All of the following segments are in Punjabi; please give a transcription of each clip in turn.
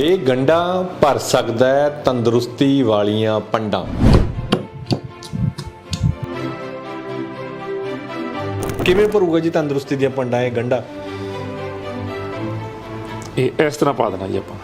ਇਹ ਗੰਡਾ ਭਰ ਸਕਦਾ ਹੈ ਤੰਦਰੁਸਤੀ ਵਾਲੀਆਂ ਪੰਡਾਂ। ਕਿਵੇਂ ਭਰੂਗਾ ਜੀ ਤੰਦਰੁਸਤੀ ਦੀਆਂ ਪੰਡਾਂ ਇਹ ਗੰਡਾ? ਇਹ ਇਸ ਤਰ੍ਹਾਂ ਪਾ ਦੇਣਾ ਜੀ ਆਪਾਂ।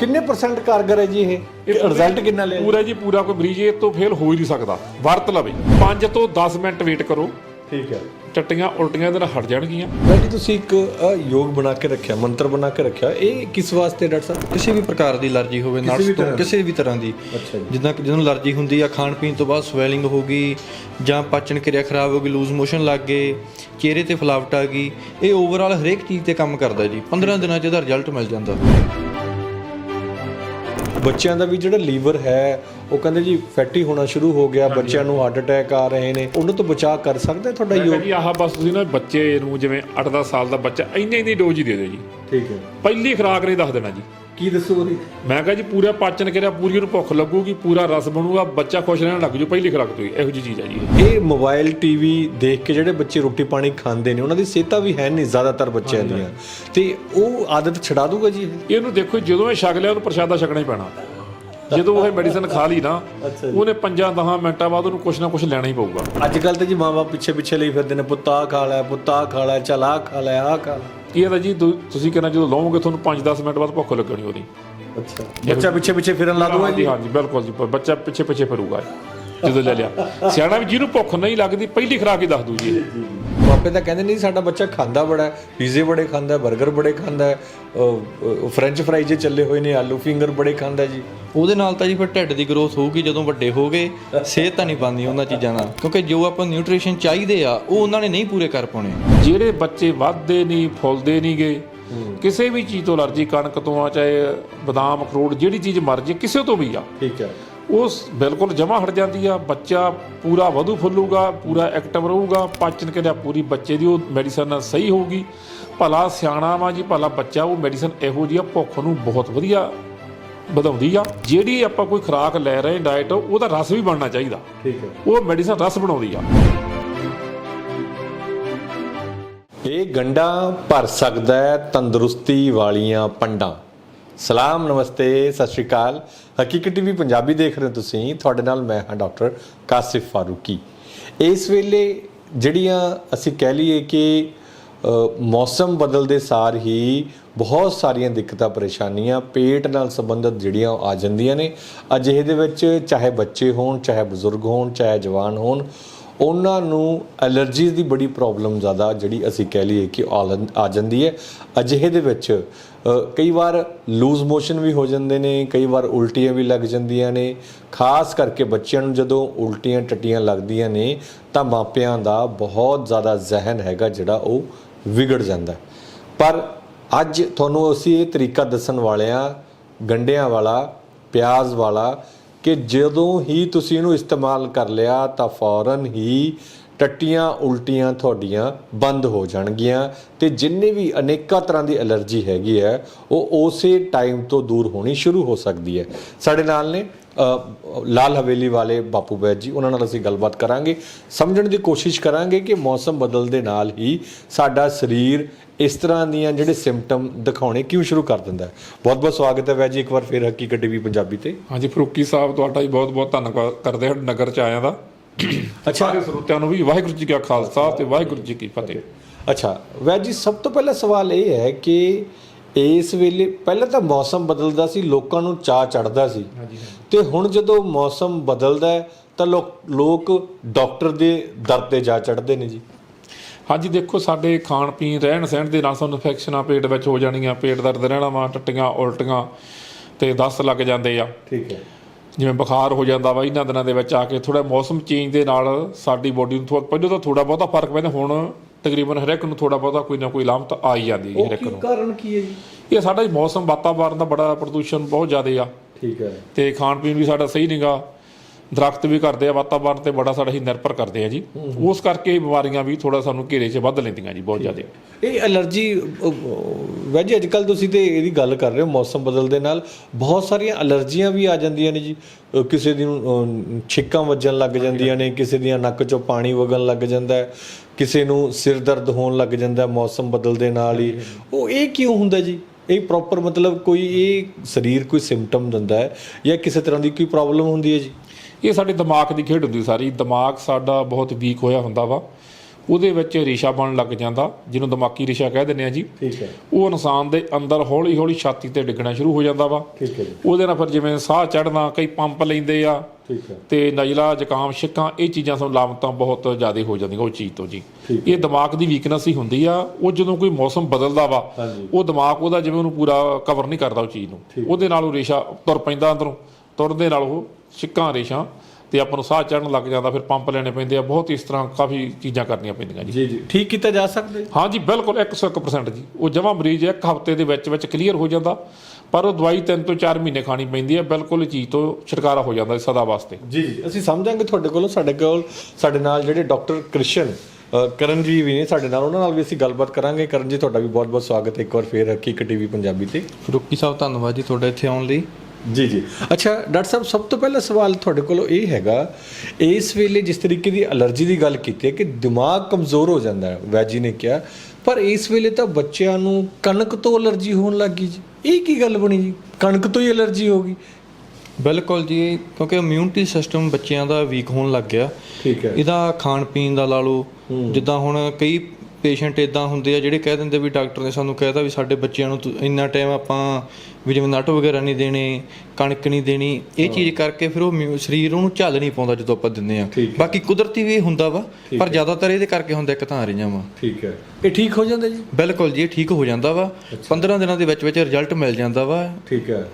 ਕਿੰਨੇ ਪਰਸੈਂਟ ਕਾਰਗਰ ਹੈ ਜੀ ਇਹ? ਰਿਜ਼ਲਟ ਕਿੰਨਾ ਲਿਆ? ਪੂਰਾ ਜੀ ਪੂਰਾ ਕੋਈ ਮਰੀਜ਼ ਇਹ ਤੋਂ ਫੇਲ ਹੋ ਹੀ ਨਹੀਂ ਸਕਦਾ। ਵਰਤ ਲਵੇ। 5 ਤੋਂ 10 ਮਿੰਟ ਵੇਟ ਕਰੋ। ਠੀਕ ਹੈ। ਟੱਟੀਆਂ ਉਲਟੀਆਂ ਇਹਦੇ ਨਾਲ ਹਟ ਜਾਣਗੀਆਂ। ਜੀ ਤੁਸੀਂ ਇੱਕ ਅ, ਯੋਗ ਬਣਾ ਕੇ ਰੱਖਿਆ ਮੰਤਰ ਬਣਾ ਕੇ ਰੱਖਿਆ। ਇਹ ਕਿਸ ਵਾਸਤੇ ਡਾਕਟਰ ਸਾਹਿਬ? ਕਿਸੇ ਵੀ ਪ੍ਰਕਾਰ ਦੀ ਅਲਰਜੀ ਹੋਵੇ ਵੀ ਨਟਸ ਤੋਂ ਤਰ੍ਹਾਂ ਦੀ? ਕਿਸੇ ਵੀ ਤਰ੍ਹਾਂ ਦੀ। ਅੱਛਾ ਜੀ। ਜਿੱਦਾਂ ਕਿ ਜਿਹਨੂੰ ਅਲਰਜੀ ਹੁੰਦੀ ਆ ਖਾਣ ਪੀਣ ਤੋਂ ਬਾਅਦ ਸਵੈਲਿੰਗ ਹੋ ਗਈ ਜਾਂ ਪਾਚਨ ਕਿਰਿਆ ਖਰਾਬ ਹੋ ਗਈ ਲੂਜ਼ ਮੋਸ਼ਨ ਲੱਗ ਗਏ ਚਿਹਰੇ ਤੇ ਫਲਾਵਟ ਆ ਗਈ ਇਹ ਓਵਰਆਲ ਹਰੇਕ ਚੀਜ਼ ਤੇ ਕੰਮ ਕਰਦਾ ਜੀ। 15 ਦਿਨਾਂ 'ਚ ਇਹਦਾ ਰਿਜ਼ਲਟ ਮਿਲ ਜਾਂਦਾ। ਬੱਚਿਆਂ ਦਾ ਵੀ ਜਿਹੜਾ ਲੀਵਰ ਹੈ ਉਹ ਕਹਿੰਦੇ ਜੀ ਫੈਟੀ ਹੋਣਾ ਸ਼ੁਰੂ ਹੋ ਗਿਆ ਬੱਚਿਆਂ ਨੂੰ ਹਾਰਟ ਅਟੈਕ ਆ ਰਹੇ ਨੇ। ਉਹਨਾਂ ਤੋਂ ਬਚਾਅ ਕਰ ਸਕਦਾ ਤੁਹਾਡਾ ਯੋਗ? ਜੀ ਆਹ ਬਸ ਤੁਸੀਂ ਨਾ ਬੱਚੇ ਨੂੰ ਜਿਵੇਂ 8-10 ਸਾਲ ਦਾ ਬੱਚਾ ਇੰਨੇ ਇੰਨੀ ਡੋਜ਼ ਹੀ ਦੇ ਦਿਓ ਜੀ। ਠੀਕ ਹੈ। ਪਹਿਲੀ ਖੁਰਾਕ ਨਹੀਂ ਦੱਸ ਦੇਣਾ ਜੀ। ਕੀ ਦੱਸੋ ਉਹਦੀ? ਮੈਂ ਕਿਹਾ ਜੀ ਪੂਰਾ ਪਾਚਨ ਕਿਰਿਆ ਪੂਰੀ ਉਹਨੂੰ ਭੁੱਖ ਲੱਗੂਗੀ ਪੂਰਾ ਰਸ ਬਣੂਗਾ ਬੱਚਾ ਖੁਸ਼ ਰਹਿਣ ਲੱਗ ਜੂ ਪਹਿਲੀ ਖੁਰਾਕ ਤੋਂ ਹੀ ਇਹੋ ਜੀ ਚੀਜ਼ ਹੈ ਜੀ। ਇਹ। ਇਹ ਮੋਬਾਈਲ ਟੀਵੀ ਦੇਖ ਕੇ ਜਿਹੜੇ ਬੱਚੇ ਰੋਟੀ ਪਾਣੀ ਖਾਂਦੇ ਨੇ ਉਹਨਾਂ ਦੀ ਸਿਹਤਾਂ ਵੀ ਹੈ ਨਹੀਂ ਜ਼ਿਆਦਾਤਰ ਬੱਚਿਆਂ ਦੀਆਂ। ਤੇ ਉਹ ਆਦਤ ਛਡਾ ਦੂਗਾ ਜੀ ਇਹ? ਇਹਨੂੰ ਦੇਖੋ ਜਦੋਂ ਇਹ ਛਕ ਲਿਆ ਉਹਨੂੰ ਪ੍ਰਸ਼ਾਦਾ ਛਕਣਾ ਹੀ ਪੈਣਾ। ਜਦੋਂ ਉਹ ਮੈਡੀਸਨ ਖਾ ਲਈ ਨਾ ਉਹਨੇ 5-10 ਮਿੰਟਾਂ ਬਾਅਦ ਉਹਨੂੰ ਕੁਛ ਨਾ ਕੁਛ ਲੈਣਾ ਹੀ ਪਊਗਾ। ਅੱਜ ਕੱਲ ਤੇ ਜੀ ਮਾਂ ਬਾਪ ਪਿੱਛੇ ਪਿੱਛੇ ਲਈ ਫਿਰਦੇ ਨੇ ਪੁੱਤਾ ਖਾ ਲੈ ਪੁੱਤਾ ਖਾ ਲੈ ਚਲ ਆਹ ਖਾ ਲੈ ਆਹ ਖਾ ਇਹ ਤਾਂ ਜੀ ਤੁਸੀਂ ਕਹਿੰਦਾ ਜਦੋਂ ਲਓਗੇ ਤੁਹਾਨੂੰ 5-10 ਮਿੰਟ ਬਾਅਦ ਭੁੱਖ ਲੱਗਣੀ ਉਹਦੀ। ਅੱਛਾ। ਬੱਚਾ ਪਿੱਛੇ ਪਿੱਛੇ ਫਿਰਨ ਲਾ ਦੂਗਾ ਹਾਂਜੀ ਹਾਂਜੀ ਬਿਲਕੁਲ ਜੀ ਬੱਚਾ ਪਿੱਛੇ ਪਿੱਛੇ ਫਿਰੂਗਾ ਜਦੋਂ ਲੈ ਲਿਆ। ਸਿਆਣਾ ਵੀ ਜਿਹਨੂੰ ਭੁੱਖ ਨਹੀਂ ਲੱਗਦੀ ਪਹਿਲੀ ਖੁਰਾਕ ਹੀ ਦੱਸ ਦੂ ਜੀ। ਮਾਪੇ ਤਾਂ ਕਹਿੰਦੇ ਨਹੀਂ ਸਾਡਾ ਬੱਚਾ ਖਾਂਦਾ ਬੜਾ ਹੈ ਪੀਜ਼ੇ ਬੜੇ ਖਾਂਦਾ ਹੈ 버ਗਰ ਬੜੇ ਖਾਂਦਾ ਹੈ ਫ੍ਰੈਂਚ ਫਰਾਈ ਜੇ ਚੱਲੇ ਹੋਏ ਨੇ ਆਲੂ ਫਿੰਗਰ ਬੜੇ ਖਾਂਦਾ ਜੀ। ਉਹਦੇ ਨਾਲ ਤਾਂ ਜੀ ਫਿਰ ਢਿੱਡ ਦੀ ਗਰੋਥ ਹੋਊਗੀ ਜਦੋਂ ਵੱਡੇ ਹੋ ਗਏ ਸਿਹਤ ਤਾਂ ਨਹੀਂ ਬਣਦੀ ਉਹਨਾਂ ਚੀਜ਼ਾਂ ਨਾਲ। ਕਿਉਂਕਿ ਜੋ ਆਪਾਂ ਨਿਊਟ੍ਰੀਸ਼ਨ ਚਾਹੀਦੇ ਆ ਉਹ ਉਹਨਾਂ ਨੇ ਨਹੀਂ ਪੂਰੇ ਕਰ ਪਾਉਣੇ। ਜਿਹੜੇ ਬੱਚੇ ਵੱਧਦੇ ਨਹੀਂ ਫੁੱਲਦੇ ਨਹੀਂ ਗਏ ਕਿਸੇ ਵੀ ਚੀਜ਼ ਤੋਂ ਅਲਰਜੀ ਕਣਕ ਤੋਂ ਆ ਚਾਹੇ ਬਦਾਮ ਅਖਰੋਟ ਜਿਹੜੀ ਚੀਜ਼ ਮਰਜ਼ੀ ਕਿਸੇ ਤੋਂ ਵੀ ਆ। ਠੀਕ ਹੈ। ਉਹ ਸ- ਬਿਲਕੁਲ ਜਮਾ ਹਟ ਜਾਂਦੀ ਆ ਬੱਚਾ ਪੂਰਾ ਵਧੂ ਫੁੱਲੂਗਾ ਪੂਰਾ ਐਕਟਿਵ ਰਹੂਗਾ ਪਾਚਨ ਕਿਰਿਆ ਪੂਰੀ ਬੱਚੇ ਦੀ ਉਹ ਮੈਡੀਸਨ ਨਾਲ ਸਹੀ ਹੋਊਗੀ। ਭਲਾ ਸਿਆਣਾ ਵਾ ਜੀ ਭਲਾ ਬੱਚਾ ਉਹ ਮੈਡੀਸਨ ਇਹੋ ਜਿਹੀ ਆ ਭੁੱਖ ਨੂੰ ਬਹੁਤ ਵਧੀਆ ਵਧਾਉਂਦੀ ਆ। ਜਿਹੜੀ ਆਪਾਂ ਕੋਈ ਖੁਰਾਕ ਲੈ ਰਹੇ ਡਾਈਟ ਉਹਦਾ ਰਸ ਵੀ ਬਣਨਾ ਚਾਹੀਦਾ। ਠੀਕ ਹੈ। ਉਹ ਮੈਡੀਸਨ ਰਸ ਬਣਾਉਂਦੀ ਆ। ਇਹ ਗੰਡਾ ਭਰ ਸਕਦਾ ਹੈ ਤੰਦਰੁਸਤੀ ਵਾਲੀਆਂ ਪੰਡਾਂ। ਸਲਾਮ, ਨਮਸਤੇ, ਸਤਿ ਸ਼੍ਰੀ ਅਕਾਲ। ਹਕੀਕਤ ਟੀਵੀ ਪੰਜਾਬੀ ਦੇਖ ਰਹੇ ਹੋ ਤੁਸੀਂ। ਤੁਹਾਡੇ ਨਾਲ ਮੈਂ ਹਾਂ ਡਾਕਟਰ ਕਾਸਿਫ ਫਾਰੂਕੀ। ਇਸ ਵੇਲੇ ਜਿਹੜੀਆਂ ਅਸੀਂ ਕਹਿ ਲਈਏ ਕਿ ਮੌਸਮ ਬਦਲਦੇ ਸਾਰ ਹੀ ਬਹੁਤ ਸਾਰੀਆਂ ਦਿੱਕਤਾਂ, ਪਰੇਸ਼ਾਨੀਆਂ ਪੇਟ ਨਾਲ ਸੰਬੰਧਿਤ ਜਿਹੜੀਆਂ ਉਹ ਆ ਜਾਂਦੀਆਂ ਨੇ। ਅਜਿਹੇ ਦੇ ਵਿੱਚ ਚਾਹੇ ਬੱਚੇ ਹੋਣ, ਚਾਹੇ ਬਜ਼ੁਰਗ ਹੋਣ, ਚਾਹੇ ਜਵਾਨ ਹੋਣ ਉਹਨਾਂ ਨੂੰ ਐਲਰਜੀਜ਼ ਦੀ ਬੜੀ ਪ੍ਰੋਬਲਮ ਜ਼ਿਆਦਾ ਜਿਹੜੀ ਅਸੀਂ ਕਹਿ ਲਈਏ ਕਿ ਆ ਲੰ- ਆ ਜਾਂਦੀ ਹੈ। ਅਜਿਹੇ ਦੇ ਵਿੱਚ ਕਈ ਵਾਰ ਲੂਜ਼ ਮੋਸ਼ਨ ਵੀ ਹੋ ਜਾਂਦੇ ਨੇ, ਕਈ ਵਾਰ ਉਲਟੀਆਂ ਵੀ ਲੱਗ ਜਾਂਦੀਆਂ ਨੇ। ਖਾਸ ਕਰਕੇ ਬੱਚਿਆਂ ਨੂੰ ਜਦੋਂ ਉਲਟੀਆਂ ਟੱਟੀਆਂ ਲੱਗਦੀਆਂ ਨੇ, ਤਾਂ ਮਾਪਿਆਂ ਦਾ ਬਹੁਤ ਜ਼ਿਆਦਾ ਜ਼ਹਿਨ ਹੈਗਾ ਜਿਹੜਾ ਉਹ ਵਿਗੜ ਜਾਂਦਾ ਪਰ ਅੱਜ ਤੁਹਾਨੂੰ ਅਸੀਂ ਇਹ ਤਰੀਕਾ ਦੱਸਣ ਵਾਲੇ ਆ ਗੰਡਿਆਂ ਵਾਲਾ, ਪਿਆਜ਼ ਵਾਲਾ ਕਿ ਜਦੋਂ ਹੀ ਤੁਸੀਂ ਇਹਨੂੰ ਇਸਤੇਮਾਲ ਕਰ ਲਿਆ ਤਾਂ ਫੌਰਨ ਹੀ ਟੱਟੀਆਂ ਉਲਟੀਆਂ ਤੁਹਾਡੀਆਂ ਬੰਦ ਹੋ ਜਾਣਗੀਆਂ ਤੇ ਜਿੰਨੇ ਵੀ ਅਨੇਕਾਂ ਤਰ੍ਹਾਂ ਦੀ ਐਲਰਜੀ ਹੈਗੀ ਹੈ, ਉਹ ਉਸੇ ਟਾਈਮ ਤੋਂ ਦੂਰ ਹੋਣੀ ਸ਼ੁਰੂ ਹੋ ਸਕਦੀ ਹੈ। ਸਾਡੇ ਨਾਲ ਨੇ ਲਾਲ ਹਵੇਲੀ ਵਾਲੇ ਬਾਪੂ ਬੈਦ ਜੀ ਉਹਨਾਂ ਨਾਲ ਅਸੀਂ ਗੱਲਬਾਤ ਕਰਾਂਗੇ। ਸਮਝਣ ਦੀ ਕੋਸ਼ਿਸ਼ ਕਰਾਂਗੇ ਕਿ ਮੌਸਮ ਬਦਲਦੇ ਨਾਲ ਹੀ ਸਾਡਾ ਸਰੀਰ ਇਸ ਤਰ੍ਹਾਂ ਦੀਆਂ ਜਿਹੜੇ ਸਿੰਪਟਮ ਦਿਖਾਉਣੇ ਕਿਉਂ ਸ਼ੁਰੂ ਕਰ ਦਿੰਦਾ ਹੈ। ਬਹੁਤ ਬਹੁਤ ਸਵਾਗਤ ਹੈ ਵੈਦ ਜੀ ਇੱਕ ਵਾਰ ਫਿਰ ਹਕੀਕਤ ਟੀਵੀ ਪੰਜਾਬੀ ਤੇ। ਹਾਂਜੀ ਫਰੂਕੀ ਸਾਹਿਬ ਤੁਹਾਡਾ ਵੀ ਬਹੁਤ ਬਹੁਤ ਧੰਨਵਾਦ ਕਰਦੇ ਹਾਂ ਨਗਰ ਚ ਆਇਆਂ ਦਾ। ਅੱਛਾ। ਸਾਰੇ ਸਰੋਤਿਆਂ ਨੂੰ ਵੀ ਵਾਹਿਗੁਰੂ ਜੀ ਕਾ ਖਾਲਸਾ ਤੇ ਵਾਹਿਗੁਰੂ ਜੀ ਕੀ ਫਤਿਹ। ਅੱਛਾ। ਵੈਦ ਜੀ ਸਭ ਤੋਂ ਪਹਿਲਾ ਸਵਾਲ ਇਹ ਹੈ ਕਿ ਇਸ ਵੇਲੇ ਪਹਿਲਾਂ ਤਾਂ ਮੌਸਮ ਬਦਲਦਾ ਸੀ ਲੋਕਾਂ ਨੂੰ ਚਾਹ ਚੜਦਾ ਸੀ। ਤੇ ਹੁਣ ਜਦੋਂ ਮੌਸਮ ਬਦਲਦਾ ਹੈ ਤਾਂ ਲੋਕ ਲੋਕ ਡਾਕਟਰ ਦੇ ਦਰ ਤੇ ਜਾ ਚੜਦੇ ਨੇ ਜੀ। ਹਾਂਜੀ ਦੇਖੋ ਸਾਡੇ ਖਾਣ ਪੀਣ ਰਹਿਣ ਸਹਿਣ ਦੇ ਨਾਲ ਸਾਨੂੰ ਇਨਫੈਕਸ਼ਨਾਂ ਪੇਟ ਵਿੱਚ ਹੋ ਜਾਣੀਆਂ ਪੇਟ ਦਰਦ ਰਹਿਣਾ ਵਾ ਟੱਟੀਆਂ ਉਲਟੀਆਂ ਤੇ ਦਸਤ ਲੱਗ ਜਾਂਦੇ ਆ। ਠੀਕ ਹੈ। ਜਿਵੇਂ ਬੁਖਾਰ ਹੋ ਜਾਂਦਾ ਵਾ ਇਹਨਾਂ ਦਿਨਾਂ ਦੇ ਵਿੱਚ ਆ ਕੇ ਥੋੜਾ ਮੌਸਮ ਚੇਂਜ ਦੇ ਨਾਲ ਸਾਡੀ ਬੋਡੀ ਨੂੰ ਥੋੜਾ ਪਹਿਲਾਂ ਤਾਂ ਥੋੜਾ ਬਹੁਤਾ ਫ਼ਰਕ ਪੈਂਦਾ ਹੁਣ ਤਕਰੀਬਨ ਹਰ ਇੱਕ ਨੂੰ ਥੋੜਾ ਬਹੁਤਾ ਕੋਈ ਨਾ ਕੋਈ ਲਾਮਤ ਆ ਹੀ ਜਾਂਦੀ ਹੈ ਹਰ ਇੱਕ ਨੂੰ। ਕਾਰਨ ਕੀ ਹੈ ਜੀ? ਇਹ ਸਾਡਾ ਮੌਸਮ ਵਾਤਾਵਰਨ ਦਾ ਬੜਾ ਪ੍ਰਦੂਸ਼ਣ ਬਹੁਤ ਜ਼ਿਆਦਾ ਆ। ਠੀਕ ਹੈ। ਤੇ ਖਾਣ ਪੀਣ ਵੀ ਸਾਡਾ ਸਹੀ ਨਹੀਂਗਾ ਦਰਖਤ ਵੀ ਕਰਦੇ ਆ ਵਾਤਾਵਰਣ ਤੇ ਬੜਾ ਸਾਡਾ ਹੀ ਨਿਰਭਰ ਕਰਦੇ ਆ ਜੀ। ਉਸ ਕਰਕੇ ਇਹ ਬਿਮਾਰੀਆਂ ਵੀ ਥੋੜਾ ਸਾਨੂੰ ਘੇਰੇ 'ਚ ਵੱਧ ਲੈਂਦੀਆਂ ਜੀ ਬਹੁਤ ਜ਼ਿਆਦਾ। ਇਹ ਅਲਰਜੀ ਵੈਜੀ ਅੱਜ ਕੱਲ ਤੁਸੀਂ ਤੇ ਇਹਦੀ ਗੱਲ ਕਰ ਰਹੇ ਹੋ ਮੌਸਮ ਬਦਲਦੇ ਨਾਲ ਬਹੁਤ ਸਾਰੀਆਂ ਅਲਰਜੀਆਂ ਵੀ ਆ ਜਾਂਦੀਆਂ ਨੇ ਜੀ। ਕਿਸੇ ਦੀ ਛਿੱਕਾਂ ਵੱਜਣ ਲੱਗ ਜਾਂਦੀਆਂ ਨੇ ਕਿਸੇ ਦੀਆਂ ਨੱਕ 'ਚੋਂ ਪਾਣੀ ਵਗਣ ਲੱਗ ਜਾਂਦਾ ਹੈ ਕਿਸੇ ਨੂੰ ਸਿਰ ਦਰਦ ਹੋਣ ਲੱਗ ਜਾਂਦਾ ਮੌਸਮ ਬਦਲਦੇ ਨਾਲ ਹੀ। ਉਹ ਇਹ ਕਿਉਂ ਹੁੰਦਾ ਜੀ? ਇਹ ਪ੍ਰੋਪਰ ਮਤਲਬ ਕੋਈ ਇਹ ਸਰੀਰ ਕੋਈ ਸਿੰਪਟਮ ਦਿੰਦਾ ਹੈ ਜਾਂ ਕਿਸੇ ਤਰ੍ਹਾਂ ਦੀ ਕੋਈ ਪ੍ਰੋਬਲਮ ਹੁੰਦੀ ਹੈ ਜੀ? ਇਹ ਸਾਡੇ ਦਿਮਾਗ ਦੀ ਖੇਡ ਹੁੰਦੀ ਸਾਰੀ। ਦਿਮਾਗ ਸਾਡਾ ਬਹੁਤ ਵੀਕ ਹੋਇਆ ਹੁੰਦਾ ਵਾ। ਉਹਦੇ ਵਿੱਚ ਰੇਸ਼ਾ ਬਣਨ ਲੱਗ ਜਾਂਦਾ ਜਿਹਨੂੰ ਦਿਮਾਗੀ ਰੇਸ਼ਾ ਕਹਿ ਦਿੰਦੇ ਆ ਜੀ। ਠੀਕ ਹੈ। ਉਹ ਇਨਸਾਨ ਦੇ ਅੰਦਰ ਹੌਲੀ ਹੌਲੀ ਛਾਤੀ ਤੇ ਡਿੱਗਣਾ ਸ਼ੁਰੂ ਹੋ ਜਾਂਦਾ ਵਾ। ਠੀਕ ਹੈ ਉਹਦੇ ਨਾਲ ਫਿਰ ਜਿਵੇਂ ਸਾਹ ਚੜਨਾ ਕਈ ਪੰਪ ਲੈਂਦੇ ਆ। ਠੀਕ ਹੈ। ਤੇ ਨਜ਼ਲਾ ਜ਼ੁਕਾਮ ਛਿੱਕਾਂ ਇਹ ਚੀਜ਼ਾਂ ਤੋਂ ਲਾਮਤਾਂ ਬਹੁਤ ਜ਼ਿਆਦਾ ਹੋ ਜਾਂਦੀਆਂ ਉਹ ਚੀਜ਼ ਤੋਂ ਜੀ। ਇਹ ਦਿਮਾਗ ਦੀ ਵੀਕਨੈਸ ਹੀ ਹੁੰਦੀ ਆ। ਉਹ ਜਦੋਂ ਕੋਈ ਮੌਸਮ ਬਦਲਦਾ ਵਾ। ਉਹ ਦਿਮਾਗ ਉਹਦਾ ਜਿਵੇਂ ਉਹਨੂੰ ਪੂਰਾ ਕਵਰ ਨਹੀਂ ਕਰਦਾ ਉਹ ਚੀਜ਼ ਨੂੰ। ਉਹਦੇ ਨਾਲ ਉਹ ਰੇਸ਼ਾ ਤੁਰ ਪੈਂਦਾ ਅੰਦਰੋਂ। ਤੁਰਦੇ ਨਾਲ ਉਹ ਛਿੱਕਾਂ ਰੇਸ਼ਾਂ ਤੇ ਆਪਾਂ ਨੂੰ ਸਾਹ ਚੜਨ ਲੱਗ ਜਾਂਦਾ ਫਿਰ ਪੰਪ ਲੈਣੇ ਪੈਂਦੇ ਆ ਬਹੁਤ ਇਸ ਤਰ੍ਹਾਂ ਕਾਫੀ ਚੀਜ਼ਾਂ ਕਰਨੀਆਂ ਪੈਂਦੀਆਂ ਜੀ। ਜੀ ਜੀ। ਠੀਕ ਕੀਤਾ ਜਾ ਸਕਦਾ ਜੀ? ਬਿਲਕੁਲ 101% ਜੀ। ਉਹ ਜਮਾ ਮਰੀਜ਼ ਇੱਕ ਹਫ਼ਤੇ ਦੇ ਵਿੱਚ ਵਿੱਚ ਕਲੀਅਰ ਹੋ ਜਾਂਦਾ ਪਰ ਉਹ ਦਵਾਈ 3 ਤੋਂ 4 ਮਹੀਨੇ ਖਾਣੀ ਪੈਂਦੀ ਹੈ ਬਿਲਕੁਲ ਇਹ ਚੀਜ਼ ਤੋਂ ਛੁਟਕਾਰਾ ਹੋ ਜਾਂਦਾ ਸਦਾ ਵਾਸਤੇ। ਜੀ ਜੀ। ਅਸੀਂ ਸਮਝਾਂਗੇ ਤੁਹਾਡੇ ਕੋਲੋਂ ਸਾਡੇ ਕੋਲ ਸਾਡੇ ਨਾਲ ਜਿਹੜੇ ਡਾਕਟਰ ਕ੍ਰਿਸ਼ਨ ਅ, ਕਰਨ ਜੀ ਵੀ ਨੇ ਸਾਡੇ ਨਾਲ ਉਹਨਾਂ ਨਾਲ ਵੀ ਅਸੀਂ ਗੱਲਬਾਤ ਕਰਾਂਗੇ। ਕਰਨ ਜੀ ਤੁਹਾਡਾ ਵੀ ਬਹੁਤ-ਬਹੁਤ ਸਵਾਗਤ ਹੈ ਇੱਕ ਵਾਰ ਫੇਰ ਹਕੀਕਤ ਟੀਵੀ ਪੰਜਾਬੀ ਤੇ। ਰੁੱਕੀ ਸਾਹਿਬ ਧੰਨਵਾਦ ਜੀ ਤੁਹਾਡਾ ਇੱਥੇ ਆਉਣ ਲਈ। ਜੀ ਜੀ। ਅੱਛਾ ਡਾਕਟਰ ਸਾਹਿਬ ਸਭ ਤੋਂ ਪਹਿਲਾ ਸਵਾਲ ਤੁਹਾਡੇ ਕੋਲੋਂ ਇਹ ਹੈਗਾ ਇਸ ਵੇਲੇ ਜਿਸ ਤਰੀਕੇ ਦੀ ਅਲਰਜੀ ਦੀ ਗੱਲ ਕੀਤੀ ਹੈ ਕਿ ਦਿਮਾਗ ਕਮਜ਼ੋਰ ਹੋ ਜਾਂਦਾ ਹੈ ਵੈਜੀ ਨੇ ਕਿਹਾ ਪਰ ਇਸ ਵੇਲੇ ਤਾਂ ਬੱਚਿਆਂ ਨੂੰ ਕਣਕ ਤੋਂ ਅਲਰਜੀ ਹੋਣ ਲੱਗ ਜੀ। ਇਹ ਕੀ ਗੱਲ ਬਣੀ ਜੀ? ਕਣਕ ਤੋਂ ਹੀ ਅਲਰਜੀ ਹੋ ਗਈ। ਬਿਲਕੁਲ ਜੀ ਕਿਉਂਕਿ ਇਮਿਊਨਿਟੀ ਸਿਸਟਮ ਬੱਚਿਆਂ ਦਾ ਵੀਕ ਹੋਣ ਲੱਗ ਗਿਆ। ਠੀਕ ਹੈ। ਇਹਦਾ ਖਾਣ ਪੀਣ ਦਾ ਲਾ ਲਓ ਜਿੱਦਾਂ ਹੁਣ ਕਈ ਪੇਸ਼ੈਂਟ ਇਦਾਂ ਹੁੰਦੇ ਆ ਜਿਹੜੇ ਕਹਿ ਦਿੰਦੇ ਵੀ ਡਾਕਟਰ ਨੇ ਸਾਨੂੰ ਕਹਿਤਾ ਵੀ ਸਾਡੇ ਬੱਚਿਆਂ ਨੂੰ ਇੰਨਾ ਟਾਈਮ ਆਪਾਂ ਵੀ ਜਿਵੇਂ ਨਟ ਵਗੈਰਾ ਨਹੀਂ ਦੇਣੇ ਕਣਕ ਨਹੀਂ ਦੇਣੀ ਇਹ ਚੀਜ਼ ਕਰਕੇ ਫਿਰ ਉਹ ਸਰੀਰ ਉਹਨੂੰ ਝੱਲ ਨਹੀਂ ਪਾਉਂਦਾ ਜਦੋਂ ਆਪਾਂ ਦਿੰਦੇ ਆ। ਬਾਕੀ ਕੁਦਰਤੀ ਵੀ ਹੁੰਦਾ ਵਾ ਪਰ ਜ਼ਿਆਦਾਤਰ ਇਹਦੇ ਕਰਕੇ ਹੁੰਦਾ ਇੱਕ ਤਾਂ ਰਹੀਆਂ ਵਾ। ਠੀਕ ਹੈ। ਇਹ ਠੀਕ ਹੋ ਜਾਂਦਾ ਜੀ? ਬਿਲਕੁਲ ਜੀ ਇਹ ਠੀਕ ਹੋ ਜਾਂਦਾ ਵਾ। 15 ਦਿਨਾਂ ਦੇ ਵਿੱਚ ਵਿੱਚ ਰਿਜ਼ਲਟ ਮਿਲ ਜਾਂਦਾ ਵਾ। ਠੀਕ ਹੈ।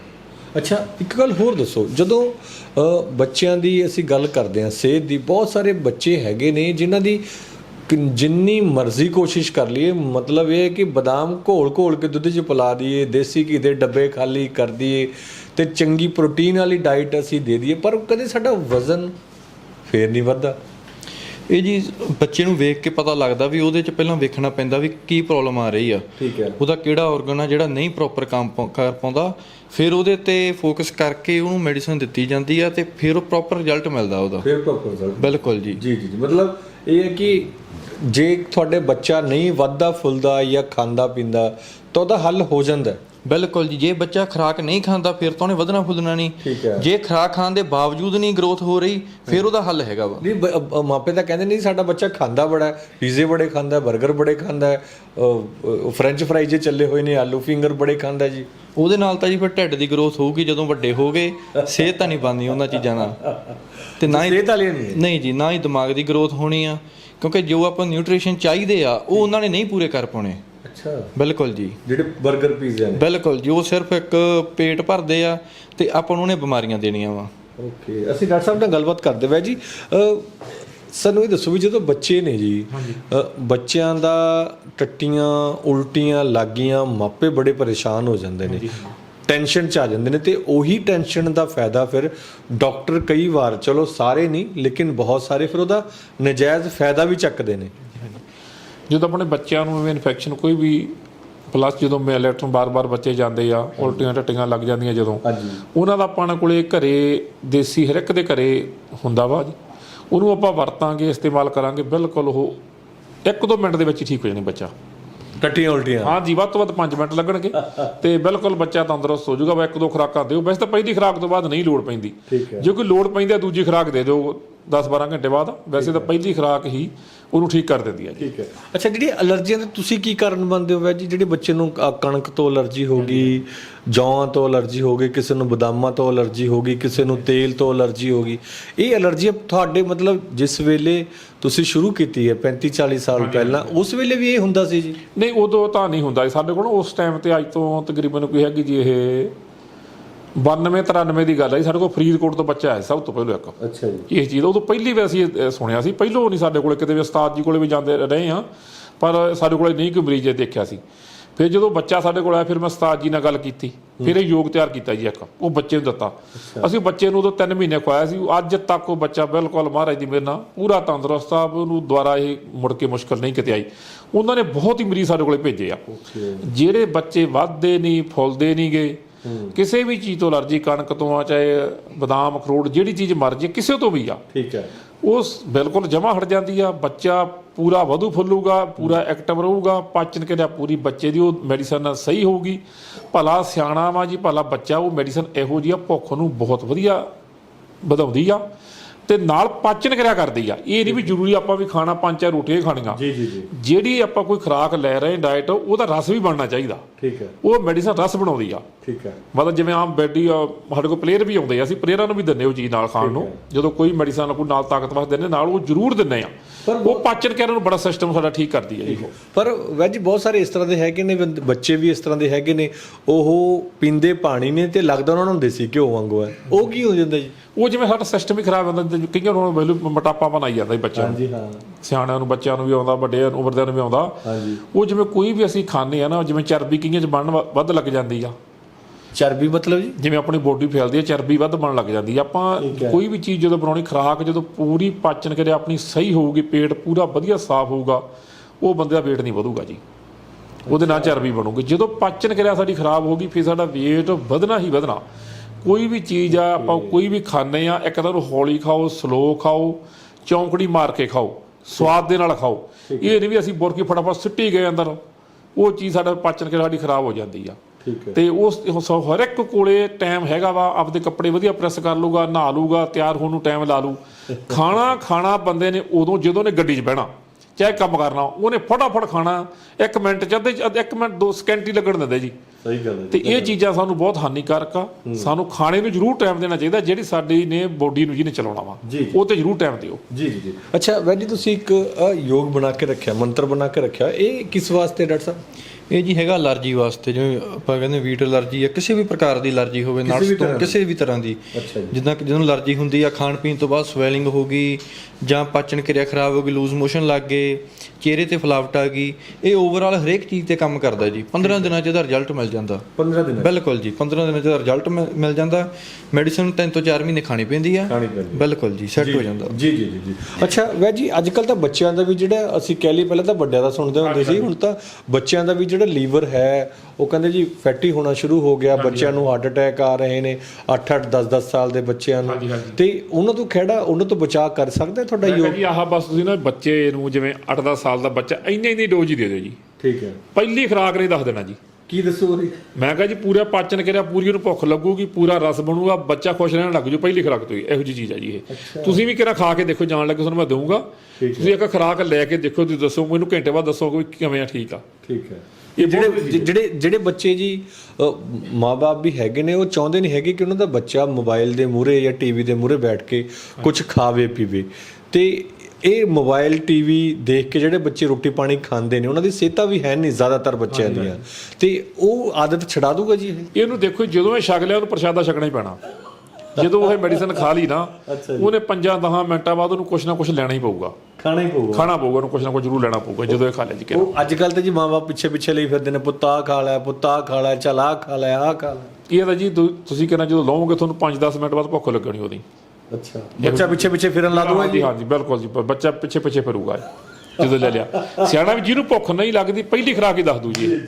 ਅੱਛਾ ਇੱਕ ਗੱਲ ਹੋਰ ਦੱਸੋ। ਜਦੋਂ ਬੱਚਿਆਂ ਦੀ ਅਸੀਂ ਗੱਲ ਕਰਦੇ ਹਾਂ ਸਿਹਤ ਦੀ ਬਹੁਤ ਸਾਰੇ ਬੱਚੇ ਹੈਗੇ ਨੇ ਜਿਨ੍ਹਾਂ ਦੀ ਜਿੰਨੀ ਮਰਜ਼ੀ ਕੋਸ਼ਿਸ਼ ਕਰ ਲਈਏ, ਮਤਲਬ ਇਹ ਹੈ ਕਿ ਬਦਾਮ ਘੋਲ ਘੋਲ ਕੇ ਦੁੱਧ 'ਚ ਪਿਲਾ ਦਈਏ, ਦੇਸੀ ਘੀ ਦੇ ਡੱਬੇ ਖਾਲੀ ਕਰ ਦਈਏ ਤੇ ਚੰਗੀ ਪ੍ਰੋਟੀਨ ਵਾਲੀ ਡਾਈਟ ਅਸੀਂ ਦੇ ਦਈਏ, ਪਰ ਕਦੇ ਸਾਡਾ ਵਜ਼ਨ ਫੇਰ ਨਹੀਂ ਵੱਧਦਾ। ਇਹ ਜੀ ਬੱਚੇ ਨੂੰ ਵੇਖ ਕੇ ਪਤਾ ਲੱਗਦਾ ਵੀ ਉਹਦੇ ਚ ਪਹਿਲਾਂ ਵੇਖਣਾ ਪੈਂਦਾ ਵੀ ਕੀ ਪ੍ਰੋਬਲਮ ਆ ਰਹੀ ਆ। ਠੀਕ ਹੈ। ਉਹਦਾ ਕਿਹੜਾ ਆਰਗਨ ਆ ਜਿਹੜਾ ਨਹੀਂ ਪ੍ਰੋਪਰ ਕੰਮ ਪਾ- ਕਰ ਪਾਉਂਦਾ ਫਿਰ ਉਹਦੇ ਤੇ ਫੋਕਸ ਕਰਕੇ ਉਹਨੂੰ ਮੈਡੀਸਨ ਦਿੱਤੀ ਜਾਂਦੀ ਆ ਤੇ ਫਿਰ ਉਹ ਪ੍ਰੋਪਰ ਰਿਜ਼ਲਟ ਮਿਲਦਾ ਉਹਦਾ। ਫੇਰ ਪ੍ਰੋਪਰ ਰਿਜ਼ਲਟ ਬਿਲਕੁਲ ਜੀ। ਜੀ ਜੀ ਜੀ। ਮਤਲਬ ਇਹ ਹੈ ਕਿ ਜੇ ਤੁਹਾਡੇ ਬੱਚਾ ਨਹੀਂ ਵੱਧਦਾ ਫੁੱਲਦਾ ਜਾਂ ਖਾਂਦਾ ਪੀਂਦਾ ਤਾਂ ਉਹਦਾ ਹੱਲ ਹੋ ਜਾਂਦਾ ਬਿਲਕੁਲ ਜੀ ਜੇ ਬੱਚਾ ਖੁਰਾਕ ਨਹੀਂ ਖਾਂਦਾ ਫਿਰ ਤਾਂ ਉਹਨੇ ਵਧਣਾ ਫੁੱਲਣਾ ਨਹੀਂ। ਠੀਕ ਹੈ। ਜੇ ਖੁਰਾਕ ਖਾਣ ਦੇ ਬਾਵਜੂਦ ਨਹੀਂ ਗਰੋਥ ਹੋ ਰਹੀ ਫਿਰ ਉਹਦਾ ਹੱਲ ਹੈਗਾ ਵਾ। ਨਹੀਂ ਬ- ਅ- ਮਾਪੇ ਤਾਂ ਕਹਿੰਦੇ ਨਹੀਂ ਸਾਡਾ ਬੱਚਾ ਖਾਂਦਾ ਬੜਾ ਹੈ ਪੀਜ਼ੇ ਬੜੇ ਖਾਂਦਾ ਹੈ 버ਗਰ ਬੜੇ ਖਾਂਦਾ ਹੈ ਅ, ਅ, ਫ੍ਰੈਂਚ ਫਰਾਈਜ਼ ਜੇ ਚੱਲੇ ਹੋਏ ਨੇ ਆਲੂ ਫਿੰਗਰ ਬੜੇ ਖਾਂਦਾ ਜੀ। ਉਹਦੇ ਨਾਲ ਤਾਂ ਜੀ ਫਿਰ ਢਿੱਡ ਦੀ ਗਰੋਥ ਹੋਊਗੀ ਜਦੋਂ ਵੱਡੇ ਹੋ ਗਏ ਸਿਹਤ ਤਾਂ ਨਹੀਂ ਬਣਦੀ ਉਹਨਾਂ ਚੀਜ਼ਾਂ ਨਾਲ। ਤੇ ਨਾ ਹੀ ਸਿਹਤ ਵਾਲੀਆਂ ਨਹੀਂ ਹੈ। ਨਹੀਂ ਜੀ ਨਾ ਹੀ ਦਿਮਾਗ ਦੀ ਗਰੋਥ ਹੋਣੀ ਆ ਕਿਉਂਕਿ ਜੋ ਆਪਾਂ ਨਿਊਟ੍ਰੀਸ਼ਨ ਚਾਹੀਦੇ ਆ ਉਹ ਉਹਨਾਂ ਨੇ ਨਹੀਂ ਪੂਰੇ ਕਰ ਪਾਉਣੇ। ਅੱਛਾ। ਬਿਲਕੁਲ ਜੀ। ਜਿਹੜੇ 버ਗਰ ਪੀਜ਼ੇ ਨੇ। ਬਿਲਕੁਲ ਜੀ ਉਹ ਸਿਰਫ ਇੱਕ ਪੇਟ ਭਰਦੇ ਆ ਤੇ ਆਪਾਂ ਨੂੰ ਉਹਨੇ ਬਿਮਾਰੀਆਂ ਦੇਣੀਆਂ ਵਾ। ਓਕੇ ਅਸੀਂ ਡਾਕਟਰ ਸਾਹਿਬ ਨਾਲ ਗੱਲਬਾਤ ਕਰਦੇ ਵੇ ਜੀ। ਸਾਨੂੰ ਇਹ ਦੱਸੋ ਵੀ ਜਦੋਂ ਬੱਚੇ ਨੇ ਜੀ ਬੱਚਿਆਂ ਦਾ ਟੱਟੀਆਂ ਉਲਟੀਆਂ ਲੱਗੀਆਂ ਮਾਪੇ ਬੜੇ ਪਰੇਸ਼ਾਨ ਹੋ ਜਾਂਦੇ ਨੇ। ਟੈਨਸ਼ਨ ਚ ਆ ਜਾਂਦੇ ਨੇ ਤੇ ਉਹੀ ਟੈਨਸ਼ਨ ਦਾ ਫਾਇਦਾ ਫਿਰ ਡਾਕਟਰ ਕਈ ਵਾਰ ਚਲੋ ਸਾਰੇ ਨਹੀਂ ਲੇਕਿਨ ਬਹੁਤ ਸਾਰੇ ਫਿਰ ਉਹਦਾ ਨਜਾਇਜ਼ ਫਾਇਦਾ ਵੀ ਚੱਕਦੇ ਨੇ। ਜਦੋਂ ਆਪਣੇ ਬੱਚਿਆਂ ਨੂੰ ਇਨਫੈਕਸ਼ਨ ਕੋਈ ਵੀ ਪਲੱਸ ਜਦੋਂ ਮੈਲੇ ਤੋਂ ਬਾਰ-ਬਾਰ ਬੱਚੇ ਜਾਂਦੇ ਆ ਉਲਟੀਆਂ ਟੱਟੀਆਂ ਲੱਗ ਜਾਂਦੀਆਂ ਜਦੋਂ। ਉਹਨਾਂ ਦਾ ਆਪਾਂ ਕੋਲੇ ਘਰੇ ਦੇਸੀ ਹਰ ਇੱਕ ਦੇ ਘਰੇ ਹੁੰਦਾ ਵਾ ਜੀ। ਉਹਨੂੰ ਆਪਾਂ ਵਰਤਾਂਗੇ ਇਸਤੇਮਾਲ ਕਰਾਂਗੇ ਬਿਲਕੁਲ ਉਹ ਇੱਕ ਦੋ ਮਿੰਟ ਦੇ ਵਿੱਚ ਠੀਕ ਹੋ ਜਾਣੀ ਬੱਚਾ। ਟੱਟੀਆਂ ਉਲਟੀਆਂ। ਹਾਂ ਜੀ ਵੱਧ ਤੋਂ ਵੱਧ 5 ਮਿੰਟ ਲੱਗਣਗੇ। ਤੇ ਬਿਲਕੁਲ ਬੱਚਾ ਤੰਦਰੁਸਤ ਹੋ ਜਾਊਗਾ ਵਾ ਇੱਕ ਦੋ ਖੁਰਾਕਾਂ ਦਿਓ। ਵੈਸੇ ਤਾਂ ਪਹਿਲੀ ਖੁਰਾਕ ਤੋਂ ਬਾਅਦ ਨਹੀਂ ਲੋੜ ਪੈਂਦੀ। ਜੇ ਕੋਈ ਲੋੜ ਪੈਂਦੀ ਹੈ ਦੂਜੀ ਖੁਰਾਕ ਦੇ ਦਿਓ। 10-12 ਘੰਟੇ ਬਾਅਦ ਵੈਸੇ ਤਾਂ ਪਹਿਲੀ ਖੁਰਾਕ ਹੀ ਉਹਨੂੰ ਠੀਕ ਕਰ ਦਿੰਦੀ ਹੈ ਜੀ। ਠੀਕ ਹੈ। ਅੱਛਾ ਜਿਹੜੀ ਅਲਰਜੀਆਂ ਦੇ ਤੁਸੀਂ ਕੀ ਕਾਰਨ ਮੰਨਦੇ ਹੋ ਵੈ ਜੀ ਜਿਹੜੇ ਬੱਚੇ ਨੂੰ ਅ, ਕਣਕ ਤੋਂ ਅਲਰਜੀ ਹੋ ਗਈ ਜੌਂ ਤੋਂ ਅਲਰਜੀ ਹੋ ਗਈ ਕਿਸੇ ਨੂੰ ਬਦਾਮਾਂ ਤੋਂ ਅਲਰਜੀ ਹੋ ਗਈ ਕਿਸੇ ਨੂੰ ਤੇਲ ਤੋਂ ਅਲਰਜੀ ਹੋ ਗਈ ਇਹ ਅਲਰਜੀ ਤੁਹਾਡੇ ਮਤਲਬ ਜਿਸ ਵੇਲੇ ਤੁਸੀਂ ਸ਼ੁਰੂ ਕੀਤੀ ਹੈ 35 40 ਸਾਲ ਪਹਿਲਾਂ ਉਸ ਵੇਲੇ ਵੀ ਇਹ ਹੁੰਦਾ ਸੀ ਜੀ? ਨਹੀਂ ਉਦੋਂ ਤਾਂ ਨਹੀਂ ਹੁੰਦਾ ਸੀ। ਸਾਡੇ ਕੋਲ ਉਸ ਟਾਈਮ ਤੇ ਅੱਜ ਤੋਂ ਤਕਰੀਬਨ ਕੋਈ ਹੈਗੀ ਜੀ ਇਹ 92 93 ਦੀ ਗੱਲ ਹੈ ਜੀ, ਸਾਡੇ ਕੋਲ ਫਰੀਦਕੋਟ ਤੋਂ ਬੱਚਾ ਆਇਆ ਸੀ ਸਭ ਤੋਂ ਪਹਿਲਾਂ ਇੱਕ। ਅੱਛਾ ਜੀ। ਇਸ ਚੀਜ਼ ਦਾ ਉਦੋਂ ਪਹਿਲੀ ਵਾਰ ਅਸੀਂ ਇਹ, ਸੁਣਿਆ ਸੀ ਪਹਿਲੋਂ ਨਹੀਂ ਸਾਡੇ ਕੋਲੇ ਕਿਤੇ ਵੀ ਉਸਤਾਦ ਜੀ ਕੋਲੇ ਵੀ ਜਾਂਦੇ ਰਹੇ ਆ ਪਰ ਸਾਡੇ ਕੋਲੇ ਨਹੀਂ ਕੋਈ ਮਰੀਜ਼ ਇਹ ਦੇਖਿਆ ਸੀ। ਫਿਰ ਜਦੋਂ ਬੱਚਾ ਸਾਡੇ ਕੋਲ ਆਇਆ ਫਿਰ ਮੈਂ ਉਸਤਾਦ ਜੀ ਨਾਲ ਗੱਲ ਕੀਤੀ ਫਿਰ ਇਹ ਯੋਗ ਤਿਆਰ ਕੀਤਾ ਜੀ ਇੱਕ ਉਹ ਬੱਚੇ ਨੂੰ ਦਿੱਤਾ। ਅਸੀਂ ਬੱਚੇ ਨੂੰ ਉਦੋਂ 3 ਮਹੀਨੇ ਖਵਾਇਆ ਸੀ ਅੱਜ ਤੱਕ ਉਹ ਬੱਚਾ ਬਿਲਕੁਲ ਮਹਾਰਾਜ ਦੀ ਮੇਰੇ ਨਾਲ ਪੂਰਾ ਤੰਦਰੁਸਤ ਆ ਉਹਨੂੰ ਦੁਬਾਰਾ ਇਹ ਮੁੜ ਕੇ ਮੁਸ਼ਕਲ ਨਹੀਂ ਕਿਤੇ ਆਈ। ਉਹਨਾਂ ਨੇ ਬਹੁਤ ਹੀ ਮਰੀਜ਼ ਸਾਡੇ ਕੋਲੇ ਭੇਜੇ ਆ। ਜਿਹੜੇ ਬੱਚੇ ਵੱਧਦੇ ਨਹੀਂ ਫੁੱਲਦੇ ਨਹੀਂ ਗਏ ਕਿਸੇ ਵੀ ਚੀਜ਼ ਤੋਂ ਅਲਰਜੀ ਕਣਕ ਤੋਂ ਆ ਚਾਹੇ ਬਦਾਮ ਅਖਰੋਟ ਜਿਹੜੀ ਚੀਜ਼ ਮਰਜ਼ੀ ਕਿਸੇ ਤੋਂ ਵੀ ਆ। ਠੀਕ ਹੈ। ਉਸ ਬਿਲਕੁਲ ਜਮਾ ਹਟ ਜਾਂਦੀ ਆ ਬੱਚਾ ਪੂਰਾ ਵਧੂ ਫੁੱਲੂਗਾ ਪੂਰਾ ਐਕਟਿਵ ਰਹੂਗਾ ਪਾਚਨ ਕਿਰਿਆ ਪੂਰੀ ਬੱਚੇ ਦੀ ਉਹ ਮੈਡੀਸਨ ਨਾਲ ਸਹੀ ਹੋਊਗੀ। ਭਲਾ ਸਿਆਣਾ ਵਾ ਜੀ ਭਲਾ ਬੱਚਾ ਉਹ ਮੈਡੀਸਨ ਇਹੋ ਜਿਹੀ ਆ ਭੁੱਖ ਨੂੰ ਬਹੁਤ ਵਧੀਆ ਵਧਾਉਂਦੀ ਆ। ਤੇ ਨਾਲ ਪਾਚਨ ਕਿਰਿਆ ਕਰਦੀ ਆ। ਇਹ ਨਹੀਂ ਵੀ ਜ਼ਰੂਰੀ ਆਪਾਂ ਵੀ ਖਾਣਾ ਪੰਜ ਚਾਰ ਰੋਟੀਆਂ ਹੀ ਖਾਣੀਆਂ। ਜੀ ਜੀ ਜੀ। ਜਿਹੜੀ ਆਪਾਂ ਕੋਈ ਖੁਰਾਕ ਲੈ ਰਹੇ ਡਾਈਟ ਉਹਦਾ ਰਸ ਵੀ ਬਣਨਾ ਚਾਹੀਦਾ। ਠੀਕ ਹੈ। ਉਹ ਮੈਡੀਸਨ ਰਸ ਬਣਾਉਂਦੀ ਆ। ਠੀਕ ਹੈ। ਮਤਲਬ ਜਿਵੇਂ ਆਮ ਬੈਡੀ ਸਾਡੇ ਕੋਲ ਪਲੇਅਰ ਵੀ ਆਉਂਦੇ ਆ ਅਸੀਂ ਪਲੇਅਰਾਂ ਨੂੰ ਵੀ ਦਿੰਦੇ ਉਹ ਚੀਜ਼ ਨਾਲ ਖਾਣ ਨੂੰ। ਜਦੋਂ ਕੋਈ ਮੈਡੀਸਨ ਕੋਈ ਨਾਲ ਤਾਕਤ ਵਾਸਤੇ ਦਿੰਦੇ ਨਾਲ ਉਹ ਜ਼ਰੂਰ ਦਿੰਦੇ ਆ। ਉਹ ਪਾਚਨ ਕਿਰਿਆ ਨੂੰ ਬੜਾ ਸਿਸਟਮ ਸਾਡਾ ਠੀਕ ਕਰਦੀ ਹੈ ਜੀ। ਪਰ ਵੈਜ ਬਹੁਤ ਸਾਰੇ ਇਸ ਤਰ੍ਹਾਂ ਦੇ ਹੈਗੇ ਨੇ ਬੱਚੇ ਵੀ ਇਸ ਤਰ੍ਹਾਂ ਦੇ ਹੈਗੇ ਨੇ ਉਹ ਪੀਂਦੇ ਪਾਣੀ ਨੇ ਤੇ ਲੱਗਦਾ ਉਹਨਾਂ ਨੂੰ ਦੇਸੀ ਘਿਓ ਵਾਂਗੂ ਹੈ। ਉਹ ਕੀ ਹੋ ਜਾਂਦਾ ਜੀ? ਉਹ ਜਿਵੇਂ ਸਾਡਾ ਸਿਸਟਮ ਹੀ ਖਰਾਬ ਹੋ ਜਾਂਦਾ ਜੀ, ਕਈਆਂ ਨੂੰ ਵੈਲੂ ਮੋਟਾਪਾ ਬਣਾਈ ਜਾਂਦਾ ਜੀ ਬੱਚਿਆਂ ਨੂੰ। ਹਾਂਜੀ ਹਾਂ। ਸਿਆਣਿਆਂ ਨੂੰ ਬੱਚਿਆਂ ਨੂੰ ਵੀ ਆਉਂਦਾ ਵੱਡਿਆਂ ਨੂੰ ਉਮਰਦਿਆਂ ਨੂੰ ਵੀ ਆਉਂਦਾ। ਹਾਂਜੀ। ਉਹ ਜਿਵੇਂ ਕੋਈ ਵੀ ਅਸੀਂ ਖਾਂਦੇ ਆ ਨਾ ਜਿਵੇਂ ਚਰਬੀ ਕਈਆਂ 'ਚ ਬਣਨ ਵੱਧ ਲੱਗ ਜਾਂਦੀ ਆ। ਚਰਬੀ ਮਤਲਬ ਜੀ ਜਿਵੇਂ ਆਪਣੀ ਬੋਡੀ ਫੈਲਦੀ ਹੈ ਚਰਬੀ ਵੱਧ ਬਣਨ ਲੱਗ ਜਾਂਦੀ ਹੈ। ਆਪਾਂ ਕੋਈ ਵੀ ਚੀਜ਼ ਜਦੋਂ ਬਣਾਉਣੀ ਖੁਰਾਕ ਜਦੋਂ ਪੂਰੀ ਪਾਚਨ ਕਿਰਿਆ ਆਪਣੀ ਸਹੀ ਹੋਊਗੀ ਪੇਟ ਪੂਰਾ ਵਧੀਆ ਸਾਫ਼ ਹੋਊਗਾ ਉਹ ਬੰਦੇ ਦਾ weight ਨਹੀਂ ਵਧੂਗਾ ਜੀ। ਉਹਦੇ ਨਾਲ ਚਰਬੀ ਬਣੂਗੀ। ਜਦੋਂ ਪਾਚਨ ਕਿਰਿਆ ਸਾਡੀ ਖਰਾਬ ਹੋਗੀ ਫਿਰ ਸਾਡਾ weight ਵਧਣਾ ਹੀ ਵਧਣਾ। ਕੋਈ ਵੀ ਚੀਜ਼ ਆ ਆਪਾਂ ਕੋਈ ਵੀ ਖਾਂਦੇ ਆ ਇੱਕ ਤਾਂ ਉਹਨੂੰ ਹੌਲੀ ਖਾਓ ਸਲੋ ਖਾਓ ਚੌਂਕੜੀ ਮਾਰ ਕੇ ਖਾਓ ਸਵਾਦ ਦੇ ਨਾਲ ਖਾਓ। ਇਹ ਨਹੀਂ ਵੀ ਅਸੀਂ ਬੁਰਕੀ ਫਟਾਫਟ ਸਿੱਟੀ ਗਏ ਅੰਦਰ ਉਹ ਚੀਜ਼ ਸਾਡਾ ਪਾਚਨ ਕਿਰਿਆ ਸਾਡੀ ਖਰਾਬ ਹੋ ਜਾਂਦੀ ਆ। ਹੈ ਤੇ ਉਸ ਹਰ ਇੱਕ ਕੋਲੇ ਟਾਈਮ ਹੈਗਾ ਵਾ ਆਪਦੇ ਕੱਪੜੇ ਵਧੀਆ ਪ੍ਰੈਸ ਕਰ ਲੂਗਾ ਨਹਾ ਲੂਗਾ ਤਿਆਰ ਹੋਣ ਨੂੰ ਟਾਈਮ ਲਾ ਲੂ ਖਾਣਾ ਖਾਣਾ ਬੰਦੇ ਨੇ ਉਦੋਂ ਜਦੋਂ ਨੇ ਗੱਡੀ 'ਚ ਬਹਿਣਾ ਚਾਹੇ ਕੰਮ ਕਰਨਾ ਉਹਨੇ ਫਟਾਫਟ ਖਾਣਾ ਇੱਕ ਮਿੰਟ ਚ ਅੱਧੇ ਅੱਧੇ- ਇੱਕ ਮਿੰਟ ਦੋ ਸਕਿੰਟ ਹੀ ਲੱਗਣ ਦਿੰਦੇ ਜੀ। ਸਹੀ ਗੱਲ ਹੈ ਤੇ ਇਹ ਚੀਜ਼ਾਂ ਸਾਨੂੰ ਬਹੁਤ ਹਾਨੀਕਾਰਕ ਆ। ਸਾਨੂੰ ਖਾਣੇ ਨੂੰ ਜ਼ਰੂਰ ਟਾਈਮ ਦੇਣਾ ਚਾਹੀਦਾ ਜਿਹੜੀ ਸਾਡੀ ਨੇ ਬੋਡੀ ਨੂੰ ਜਿਹਨੇ ਚਲਾਉਣਾ ਵਾ। ਉਹ ਤੇ ਜ਼ਰੂਰ ਟਾਈਮ ਦਿਓ। ਜੀ ਜੀ ਜੀ। ਅੱਛਾ ਵੈਜ ਜੀ ਤੁਸੀਂ ਇੱਕ ਯੋਗ ਬਣਾ ਕੇ ਰੱਖਿਆ ਮੰਤਰ ਬਣਾ ਕੇ ਰੱਖਿਆ ਇਹ ਕਿਸ ਵਾਸਤੇ ਡਾਕਟਰ ਸਾਹਿਬ? ਇਹ ਜੀ ਹੈਗਾ ਅਲਰਜੀ ਵਾਸਤੇ ਜਿਵੇਂ ਆਪਾਂ ਕਹਿੰਦੇ ਵੀਟ ਅਲਰਜੀ ਆ ਕਿਸੇ ਵੀ ਪ੍ਰਕਾਰ ਦੀ ਅਲਰਜੀ ਹੋਵੇ ਨਟਸ ਤੋਂ ਕਿਸੇ ਵੀ ਤਰ੍ਹਾਂ ਦੀ। ਜੀ। ਜਿੱਦਾਂ ਕਿ ਜਦੋਂ ਅਲਰਜੀ ਹੁੰਦੀ ਆ ਖਾਣ ਪੀਣ ਤੋਂ ਬਾਅਦ ਸਵੈਲਿੰਗ ਹੋ ਗਈ ਜਾਂ ਪਾਚਨ ਕਿਰਿਆ ਖਰਾਬ ਹੋ ਗਈ ਲੂਜ਼ ਮੋਸ਼ਨ ਲੱਗ ਗਏ ਚਿਹਰੇ ਤੇ ਫਲਾਵਟ ਆ ਗਈ ਇਹ ਓਵਰਆਲ ਹਰੇਕ ਚੀਜ਼ ਤੇ ਕੰਮ ਕਰਦਾ ਜੀ। 15 ਦਿਨਾਂ 'ਚ ਇਹਦਾ ਰਿਜ਼ਲਟ ਮਿਲ ਜਾਂਦਾ। 15 ਦਿਨ ਬਿਲਕੁਲ ਜੀ 15 ਦਿਨਾਂ 'ਚ ਇਹਦਾ ਰਿਜ਼ਲਟ ਮਿਲ ਜਾਂਦਾ। ਮੈਡੀਸਨ 3 ਤੋਂ 4 ਮਹੀਨੇ ਖਾਣੀ ਪੈਂਦੀ ਆ। ਬਿਲਕੁਲ ਜੀ ਸੈੱਟ ਹੋ ਜਾਂਦਾ। ਜੀ ਜੀ ਜੀ ਜੀ। ਅੱਛਾ ਵੈਜ ਜੀ ਅੱਜ ਕੱਲ ਤਾਂ ਬੱਚਿਆਂ ਦਾ ਵੀ ਜਿਹੜਾ ਅਸੀਂ ਕਹਿ ਲਈ ਪਹਿਲਾਂ ਤਾਂ ਵੱਡਿਆਂ ਦਾ ਸੁਣਦੇ ਹੁੰਦੇ ਸੀ ਹੁਣ ਤਾਂ ਬੱਚਿਆਂ ਦਾ ਵੀ ਜਿਹੜਾ ਲੀਵਰ ਹੈ ਉਹ ਕਹਿੰਦੇ ਜੀ ਫੈਟੀ ਹੋਣਾ ਸ਼ੁਰੂ ਹੋ ਗਿਆ ਬੱਚਿਆਂ ਨੂੰ ਹਾਰਟ ਅਟੈਕ ਆ ਰਹੇ ਨੇ 8 8 10 10 ਸਾਲ ਦੇ ਬੱਚਿਆਂ ਨੂੰ। ਤੇ ਉਹਨਾਂ ਤੋਂ ਖਿਹੜਾ ਉਹਨਾਂ ਤੋਂ ਬਚਾਅ ਕਰ ਸਕਦਾ ਤੁਹਾਡਾ ਯੋਗ? ਜੀ ਆਹ ਬਸ ਤੁਸੀਂ ਨਾ ਬੱਚੇ ਨੂੰ ਜਿਵੇਂ 8-10 ਸਾਲ ਦਾ ਬੱਚਾ ਇੰਨੇ ਇੰਨੀ ਡੋਜ਼ ਹੀ ਦੇ ਦਿਓ ਜੀ। ਠੀਕ ਹੈ। ਪਹਿਲੀ ਖੁਰਾਕ ਨਹੀਂ ਦੱਸ ਦੇਣਾ ਜੀ। ਕੀ ਦੱਸੋ ਉਹਦੀ? ਮੈਂ ਕਹਾਂ ਜੀ ਪੂਰਾ ਪਾਚਨ ਕਿਰਿਆ ਪੂਰੀ ਉਹਨੂੰ ਭੁੱਖ ਲੱਗੂਗੀ ਪੂਰਾ ਰਸ ਬਣੂਗਾ ਬੱਚਾ ਖੁਸ਼ ਰਹਿਣ ਲੱਗ ਜੂ ਪਹਿਲੀ ਖੁਰਾਕ ਤੋਂ ਹੀ ਇਹੋ ਜਿਹੀ ਚੀਜ਼ ਹੈ ਜੀ ਇਹ। ਤੁਸੀਂ ਵੀ ਕਿਹੜਾ ਖਾ ਕੇ ਦੇਖੋ ਜਾਣ ਲੱਗੇ ਤੁਹਾਨੂੰ ਮੈਂ ਦਊਂਗਾ। ਤੁਸੀਂ ਇੱਕ ਖੁਰਾਕ ਲੈ ਕੇ ਦੇਖੋ ਤੁਸੀਂ ਦੱਸੋ ਮੈਨੂੰ ਘੰਟੇ ਬਾਅਦ ਦੱਸੋਗੇ ਵੀ ਕਿਵੇਂ ਆ ਠੀਕ ਆ। ਠੀਕ ਹੈ। ਜਿਹੜੇ ਬਹੁਤ ਜਿਹੜੇ ਜਿਹੜੇ ਬੱਚੇ ਜੀ ਮਾਪੇ ਵੀ ਹੈਗੇ ਨੇ ਉਹ ਚਾਹੁੰਦੇ ਨਹੀਂ ਹੈਗੇ ਕਿ ਉਹਨਾਂ ਦਾ ਬੱਚਾ ਮੋਬਾਈਲ ਦੇ ਮੂਹਰੇ ਜਾਂ ਟੀਵੀ ਦੇ ਮੂਹਰੇ ਬੈਠ ਕੇ ਕੁਝ ਖਾਵੇ ਪੀਵੇ। ਤੇ ਇਹ ਮੋਬਾਈਲ ਟੀਵੀ ਦੇਖ ਕੇ ਜਿਹੜੇ ਬੱਚੇ ਰੋਟੀ ਪਾਣੀ ਖਾਂਦੇ ਨੇ ਉਹਨਾਂ ਦੀ ਸਿਹਤਾਂ ਵੀ ਹੈ ਨਹੀਂ ਜ਼ਿਆਦਾਤਰ ਬੱਚਿਆਂ ਦੀਆਂ। ਤੇ ਉਹ ਆਦਤ ਛਡਾ ਦੂਗਾ ਜੀ ਇਹ? ਇਹਨੂੰ ਦੇਖੋ ਜਦੋਂ ਇਹ ਛਕ ਲਿਆ ਉਹਨੂੰ ਪ੍ਰਸ਼ਾਦਾ ਛਕਣਾ ਹੀ ਪੈਣਾ। ਜਦੋਂ ਉਹ ਮੈਡੀਸਨ ਖਾ ਲਈ ਨਾ ਉਹਨੇ 5-10 ਮਿੰਟਾਂ ਬਾਅਦ ਉਹਨੂੰ ਕੁਝ ਨਾ ਕੁਝ ਲੈਣਾ ਹੀ ਪਊਗਾ। ਖਾਣਾ ਹੀ ਪਊਗਾ। ਖਾਣਾ ਪਊਗਾ ਉਹਨੂੰ ਕੁਝ ਨਾ ਕੁਝ ਜ਼ਰੂਰ ਲੈਣਾ ਪਊਗਾ ਜਦੋਂ ਇਹ ਖਾ ਲਿਆ ਜੀ ਕਿਹੜਾ। ਉਹ ਅੱਜ ਕੱਲ ਤੇ ਜੀ ਮਾਪੇ ਪਿੱਛੇ ਪਿੱਛੇ ਲਈ ਫਿਰਦੇ ਨੇ ਪੁੱਤਾ ਖਾ ਲੈ ਪੁੱਤਾ ਖਾ ਲੈ ਚਲ ਆਹ ਖਾ ਲੈ ਆਹ ਖਾ ਲੈ। ਇਹ ਤਾਂ ਜੀ ਤੁ- ਤੁਸੀਂ ਕਹਿੰਦਾ ਜਦੋਂ ਲਓਗੇ ਤੁਹਾਨੂੰ 5-10 ਮਿੰਟ ਬਾਅਦ ਭੁੱਖ ਲੱਗਣੀ ਉਹਦੀ। ਅੱਛਾ। ਬੱਚਾ ਪਿੱਛੇ ਪਿੱਛੇ ਫਿਰਨ ਲੱਗ ਦੂਗਾ ਹਾਂਜੀ ਹਾਂਜੀ ਬਿਲਕੁਲ ਜੀ ਬ- ਬੱਚਾ ਪਿੱਛੇ ਪਿੱਛੇ ਫਿਰੂਗਾ ਜਦੋਂ ਲੈ ਲਿਆ। ਸਿਆਣਾ ਵੀ ਜਿਹਨੂੰ ਭੁੱਖ ਨਹੀਂ ਲੱਗਦੀ ਪਹਿਲੀ ਖੁਰਾਕ ਹੀ ਦੱਸ ਦੂ ਜੀ। ਇਹ।